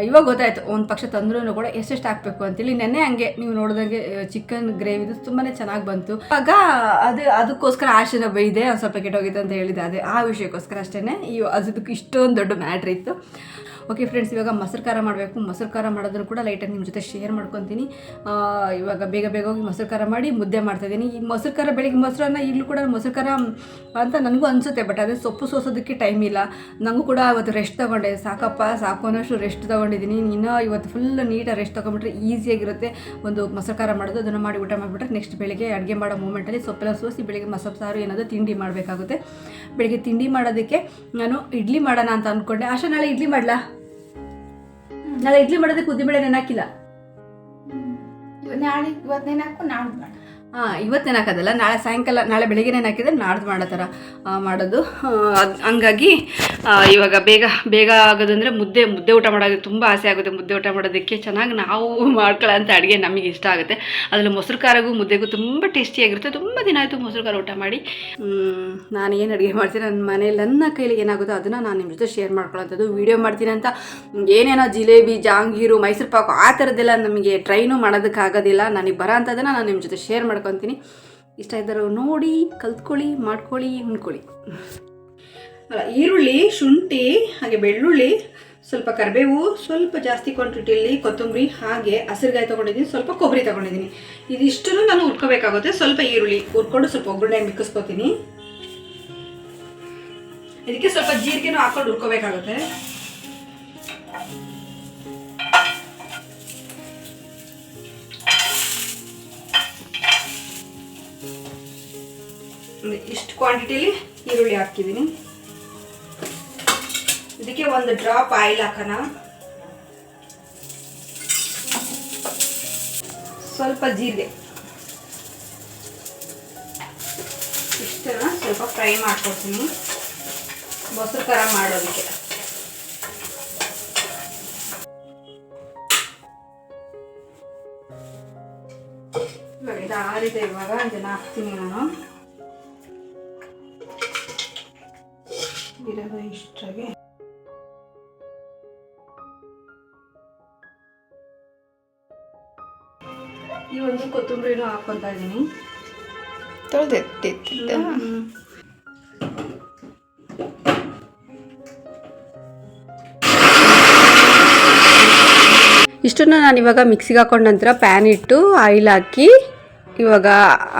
ಇವಾಗ ಗೊತ್ತಾಯಿತು, ಒಂದು ಪಕ್ಷ ತಂದ್ರೂ ಕೂಡ ಎಷ್ಟೆಷ್ಟು ಹಾಕಬೇಕು ಅಂತೇಳಿ ನೆನ್ನೆ ಹಂಗೆ ನೀವು ನೋಡಿದಂಗೆ ಚಿಕನ್ ಗ್ರೇವಿದು ತುಂಬಾ ಚೆನ್ನಾಗಿ ಬಂತು. ಆಗ ಅದು, ಅದಕ್ಕೋಸ್ಕರ ಆಶೆನ ಬೈದೆ ಒಂದು ಸ್ವಲ್ಪ ಕೆಟ್ಟೋಗಿತ್ತು ಅಂತ ಹೇಳಿದೆ ಅದೇ. ಆ ವಿಷಯಕ್ಕೋಸ್ಕರ ಅಷ್ಟೇ ಈ ಅದಕ್ಕೆ ಇಷ್ಟೊಂದು ದೊಡ್ಡ ಮ್ಯಾಟ್ರ್ ಇತ್ತು. ಓಕೆ ಫ್ರೆಂಡ್ಸ್ ಇವಾಗ ಮೊಸರು ಖಾರ ಮಾಡಬೇಕು. ಮೊಸರು ಖಾರ ಮಾಡೋದನ್ನು ಕೂಡ ಲೈಟಾಗಿ ನಿಮ್ಮ ಜೊತೆ ಶೇರ್ ಮಾಡ್ಕೊತೀನಿ. ಇವಾಗ ಬೇಗ ಬೇಗ ಹೋಗಿ ಮೊಸರು ಖಾರ ಮಾಡಿ ಮುದ್ದೆ ಮಾಡ್ತಾಯಿದ್ದೀನಿ ಈ ಮೊಸರು ಖಾರ ಬೆಳಿಗ್ಗೆ ಮೊಸರನ್ನ ಈಗಲೂ ಕೂಡ ಮೊಸರು ಖಾರ ಅಂತ ನನಗೂ ಅನಿಸುತ್ತೆ ಬಟ್ ಅದೇ ಸೊಪ್ಪು ಸೋಸೋದಕ್ಕೆ ಟೈಮ್ ಇಲ್ಲ. ನನಗೂ ಕೂಡ ಅವತ್ತು ರೆಸ್ಟ್ ತೊಗೊಂಡೆ. ಸಾಕಪ್ಪ, ಸಾಕು ಅನ್ನೋಷ್ಟು ರೆಸ್ಟ್ ತೊಗೊಂಡಿದ್ದೀನಿ ಇನ್ನೂ ಇವತ್ತು ಫುಲ್ ನೀಟಾಗಿ ರೆಸ್ಟ್ ತೊಗೊಂಡ್ಬಿಟ್ರೆ ಈಸಿಯಾಗಿರುತ್ತೆ ಒಂದು ಮೊಸರು ಖಾರ ಮಾಡೋದು. ಅದನ್ನು ಮಾಡಿ ಊಟ ಮಾಡಿಬಿಟ್ರೆ ನೆಕ್ಸ್ಟ್ ಬೆಳಿಗ್ಗೆ ಅಡುಗೆ ಮಾಡೋ ಮೂಮೆಂಟಲ್ಲಿ ಸೊಪ್ಪೆಲ್ಲ ಸೋಸಿ ಬೆಳಿಗ್ಗೆ ಮಸೊಪ್ಪು ಸಾರು ಏನಾದರೂ ತಿಂಡಿ ಮಾಡಬೇಕಾಗುತ್ತೆ. ಬೆಳಿಗ್ಗೆ ತಿಂಡಿ ಮಾಡೋದಕ್ಕೆ ನಾನು ಇಡ್ಲಿ ಮಾಡೋಣ ಅಂತ ಅಂದ್ಕೊಂಡೆ ಆಶಾ, ನಾಳೆ ಇಡ್ಲಿ ಮಾಡಲಾ? ನಾಳೆ ಇಡ್ಲಿ ಮಾಡೋದಕ್ಕೆ ಉದ್ದಿಬೇಳೆ ನೆನಾಕಿಲ್ಲ. ಇವ್ ನಾಳೆ ಇವತ್ತೇನು ಹಾಕು ನಾಳೆ ಮಾಡು. ಹಾಂ, ಇವತ್ತೇನು ಹಾಕೋದಲ್ಲ? ನಾಳೆ ಸಾಯಂಕಾಲ, ನಾಳೆ ಬೆಳಿಗ್ಗೆನೇ ಹಾಕಿದ್ರೆ ನಾಡ್ದು ಮಾಡೋ ಥರ ಮಾಡೋದು. ಅದು, ಹಂಗಾಗಿ ಇವಾಗ ಬೇಗ ಬೇಗ ಆಗೋದಂದರೆ ಮುದ್ದೆ ಮುದ್ದೆ ಊಟ ಮಾಡೋದು ತುಂಬ ಆಸೆ ಆಗುತ್ತೆ. ಮುದ್ದೆ ಊಟ ಮಾಡೋದಕ್ಕೆ ಚೆನ್ನಾಗಿ ನಾವು ಮಾಡ್ಕೊಳ್ಳೋಂಥ ಅಡುಗೆ ನಮಗೆ ಇಷ್ಟ ಆಗುತ್ತೆ. ಅದರಲ್ಲಿ ಮೊಸರು ಖಾರಗೂ ಮುದ್ದೆಗೂ ತುಂಬ ಟೇಸ್ಟಿಯಾಗಿರುತ್ತೆ. ತುಂಬ ದಿನ ಆಯಿತು ಮೊಸರು ಖಾರ ಊಟ ಮಾಡಿ. ನಾನು ಏನು ಅಡುಗೆ ಮಾಡ್ತೀನಿ? ನನ್ನ ಮನೇಲಿ ನನ್ನ ಕೈಲಿ ಏನಾಗುತ್ತೋ ಅದನ್ನು ನಾನು ನಿಮ್ಮ ಜೊತೆ ಶೇರ್ ಮಾಡ್ಕೊಳ್ಳೋಂಥದ್ದು. ವೀಡಿಯೋ ಮಾಡ್ತೀನಿ ಅಂತ ಏನೇನೋ ಜಿಲೇಬಿ, ಜಾಂಗೀರು, ಮೈಸೂರು ಪಾಕು ಆ ಥರದ್ದೆಲ್ಲ ನಮಗೆ ಟ್ರೈನು ಮಾಡೋದಕ್ಕಾಗೋದಿಲ್ಲ. ನನಗೆ ಬರೋ ಅಂಥದ್ದನ್ನು ನಾನು ನಿಮ್ಮ ಜೊತೆ ಶೇರ್ ಮಾಡ್ಕೊತೀನಿ. ಇಷ್ಟ ಇದ್ದರು ನೋಡಿ, ಕಲ್ತ್ಕೊಳ್ಳಿ, ಮಾಡ್ಕೊಳ್ಳಿ, ಉಣ್ಕೊಳ್ಳಿ. ಅಲ್ಲ, ಈರುಳ್ಳಿ, ಶುಂಠಿ, ಹಾಗೆ ಬೆಳ್ಳುಳ್ಳಿ, ಸ್ವಲ್ಪ ಕರಿಬೇವು, ಸ್ವಲ್ಪ ಜಾಸ್ತಿ ಕ್ವಾಂಟಿಟಿಯಲ್ಲಿ ಕೊತ್ತಂಬರಿ, ಹಾಗೆ ಹಸಿರುಗಾಯಿ ತೊಗೊಂಡಿದ್ದೀನಿ, ಸ್ವಲ್ಪ ಕೊಬ್ಬರಿ ತೊಗೊಂಡಿದ್ದೀನಿ. ಇದಿಷ್ಟನ್ನು ನಾನು ಹುರ್ಕೋಬೇಕಾಗುತ್ತೆ. ಸ್ವಲ್ಪ ಈರುಳ್ಳಿ ಹುರ್ಕೊಂಡು ಸ್ವಲ್ಪ ಒಗ್ಗರಣೆ ಮಿಕ್ಕಿಸ್ಕೊತೀನಿ ಇದಕ್ಕೆ ಸ್ವಲ್ಪ ಜೀರಿಗೆನೂ ಹಾಕೊಂಡು ಹುರ್ಕೋಬೇಕಾಗುತ್ತೆ. ಇಷ್ಟು ಕ್ವಾಂಟಿಟಿಲಿ ಈರುಳ್ಳಿ ಹಾಕಿದ್ದೀನಿ ಇದಕ್ಕೆ ಒಂದು ಡ್ರಾಪ್ ಆಯಿಲ್ ಹಾಕೋಣ. ಸ್ವಲ್ಪ ಜೀರಿಗೆ. ಇಷ್ಟನ್ನ ಸ್ವಲ್ಪ ಫ್ರೈ ಮಾಡ್ಕೊಡ್ತೀನಿ. ಮೊಸರು ಥರ ಮಾಡೋದಕ್ಕೆ. ಆರಿದೆ ಇವಾಗ ಇದನ್ನ ಹಾಕ್ತೀನಿ ನಾನು. ಇರೋದು ಇಷ್ಟಾಗೆ ಈ ಒಂದು ಕೊತ್ತಂಬರಿನೂ ಹಾಕ್ಕೊತಾ ಇದ್ದೀನಿ. ತೊಳೆದಿಟ್ಟಿದ್ದ ಇಷ್ಟನ್ನು ನಾನು ಇವಾಗ ಮಿಕ್ಸಿಗೆ ಹಾಕೊಂಡ ನಂತರ ಪ್ಯಾನ್ ಇಟ್ಟು ಆಯಿಲ್ ಹಾಕಿ ಇವಾಗ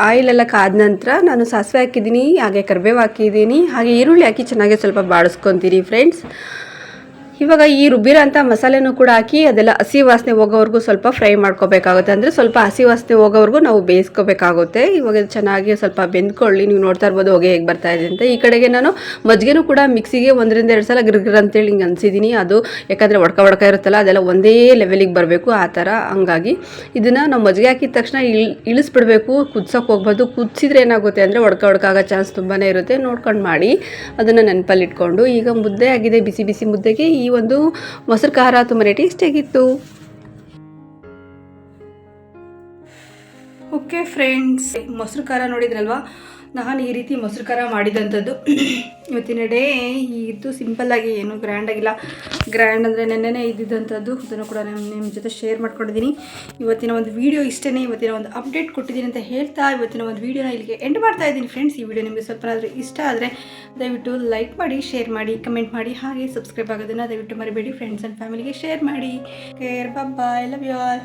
ಆಯಿಲ್ ಎಲ್ಲ ಕಾದ ನಂತರ ನಾನು ಸಾಸಿವೆ ಹಾಕಿದ್ದೀನಿ, ಹಾಗೆ ಕರಿಬೇವು ಹಾಕಿದ್ದೀನಿ, ಹಾಗೆ ಈರುಳ್ಳಿ ಹಾಕಿ ಚೆನ್ನಾಗಿ ಸ್ವಲ್ಪ ಬಾಡಿಸ್ಕೊತೀನಿ ಫ್ರೆಂಡ್ಸ್ ಇವಾಗ ಈ ರುಬ್ಬಿರೋಂಥ ಮಸಾಲೆನೂ ಕೂಡ ಹಾಕಿ ಅದೆಲ್ಲ ಹಸಿ ವಾಸನೆ ಹೋಗೋವರೆಗೂ ಸ್ವಲ್ಪ ಫ್ರೈ ಮಾಡ್ಕೋಬೇಕಾಗುತ್ತೆ. ಅಂದರೆ ಸ್ವಲ್ಪ ಹಸಿ ವಾಸನೆ ಹೋಗೋವರೆಗೂ ನಾವು ಬೇಯಿಸ್ಕೋಬೇಕಾಗುತ್ತೆ. ಇವಾಗ ಚೆನ್ನಾಗಿ ಸ್ವಲ್ಪ ಬೆಂದ್ಕೊಳ್ಳಿ. ನೀವು ನೋಡ್ತಾ ಇರ್ಬೋದು ಹೊಗೆ ಹೇಗೆ ಬರ್ತಾ ಇದೆ ಅಂತ. ಈ ಕಡೆಗೆ ನಾನು ಮಜ್ಜಿಗೆನೂ ಕೂಡ ಮಿಕ್ಸಿಗೆ ಒಂದರಿಂದ ಎರಡು ಸಲ ಗಿರ್ಗಿರ್ ಅಂತೇಳಿ ಹಿಂಗೆ ಅನಿಸಿದ್ದೀನಿ ಅದು ಯಾಕಂದರೆ ಒಡ್ಕ ಒಡ್ಕ ಇರುತ್ತಲ್ಲ, ಅದೆಲ್ಲ ಒಂದೇ ಲೆವೆಲಿಗೆ ಬರಬೇಕು ಆ ಥರ. ಹಂಗಾಗಿ ಇದನ್ನು ನಾವು ಮಜ್ಜಿಗೆ ಹಾಕಿದ ತಕ್ಷಣ ಇಳ್ ಇಳಿಸ್ಬಿಡ್ಬೇಕು. ಕುದ್ಸೋಕೆ ಹೋಗ್ಬಾರ್ದು. ಕುದಿಸಿದ್ರೆ ಏನಾಗುತ್ತೆ ಅಂದರೆ ಒಡ್ಕ ಒಡ್ಕ ಆಗೋ ಚಾನ್ಸ್ ತುಂಬಾ ಇರುತ್ತೆ. ನೋಡ್ಕೊಂಡು ಮಾಡಿ. ಅದನ್ನು ನೆನಪಲ್ಲಿಟ್ಕೊಂಡು ಈಗ ಮುದ್ದೆ ಆಗಿದೆ. ಬಿಸಿ ಬಿಸಿ ಮುದ್ದೆಗೆ. ಈ ಒಂದು ಮೊಸರು ಖಾರ ತುಂಬಾ ಟೇಸ್ಟಿಯಾಗಿತ್ತು ಓಕೆ ಫ್ರೆಂಡ್ಸ್ ಮೊಸರು ಖಾರ ನೋಡಿದ್ರಲ್ವಾ? ನಾನು ಈ ರೀತಿ ಮೊಸರು ಖಾರ ಮಾಡಿದಂಥದ್ದು. ಇವತ್ತಿನ ಡೇ ಇದು ಸಿಂಪಲ್ಲಾಗಿ ಏನು ಗ್ರ್ಯಾಂಡ್ ಆಗಿಲ್ಲ. ಗ್ರ್ಯಾಂಡ್ ಅಂದರೆ ನೆನ್ನೆನೇ ಇದ್ದಿದ್ದಂಥದ್ದು. ಅದನ್ನು ಕೂಡ ನಾನು ನಿಮ್ಮ ಜೊತೆ ಶೇರ್ ಮಾಡ್ಕೊಂಡಿದ್ದೀನಿ. ಇವತ್ತಿನ ಒಂದು ವೀಡಿಯೋ ಇಷ್ಟೇ ಇವತ್ತಿನ ಒಂದು ಅಪ್ಡೇಟ್ ಕೊಟ್ಟಿದ್ದೀನಿ ಅಂತ ಹೇಳ್ತಾ ಇವತ್ತಿನ ಒಂದು ವೀಡಿಯೋನ ಇಲ್ಲಿಗೆ ಎಂಡ್ ಮಾಡ್ತಾ ಇದ್ದೀನಿ ಫ್ರೆಂಡ್ಸ್ ಈ ವಿಡಿಯೋ ನಿಮಗೆ ಸ್ವಲ್ಪ ಆದರೂ ಇಷ್ಟ ಆದರೆ ದಯವಿಟ್ಟು ಲೈಕ್ ಮಾಡಿ ಶೇರ್ ಮಾಡಿ ಕಮೆಂಟ್ ಮಾಡಿ, ಹಾಗೆ ಸಬ್ಸ್ಕ್ರೈಬ್ ಆಗೋದನ್ನು ದಯವಿಟ್ಟು ಮರಿಬೇಡಿ ಫ್ರೆಂಡ್ಸ್ ಆ್ಯಂಡ್ ಫ್ಯಾಮಿಲಿಗೆ ಶೇರ್ ಮಾಡಿ. Care bye love you all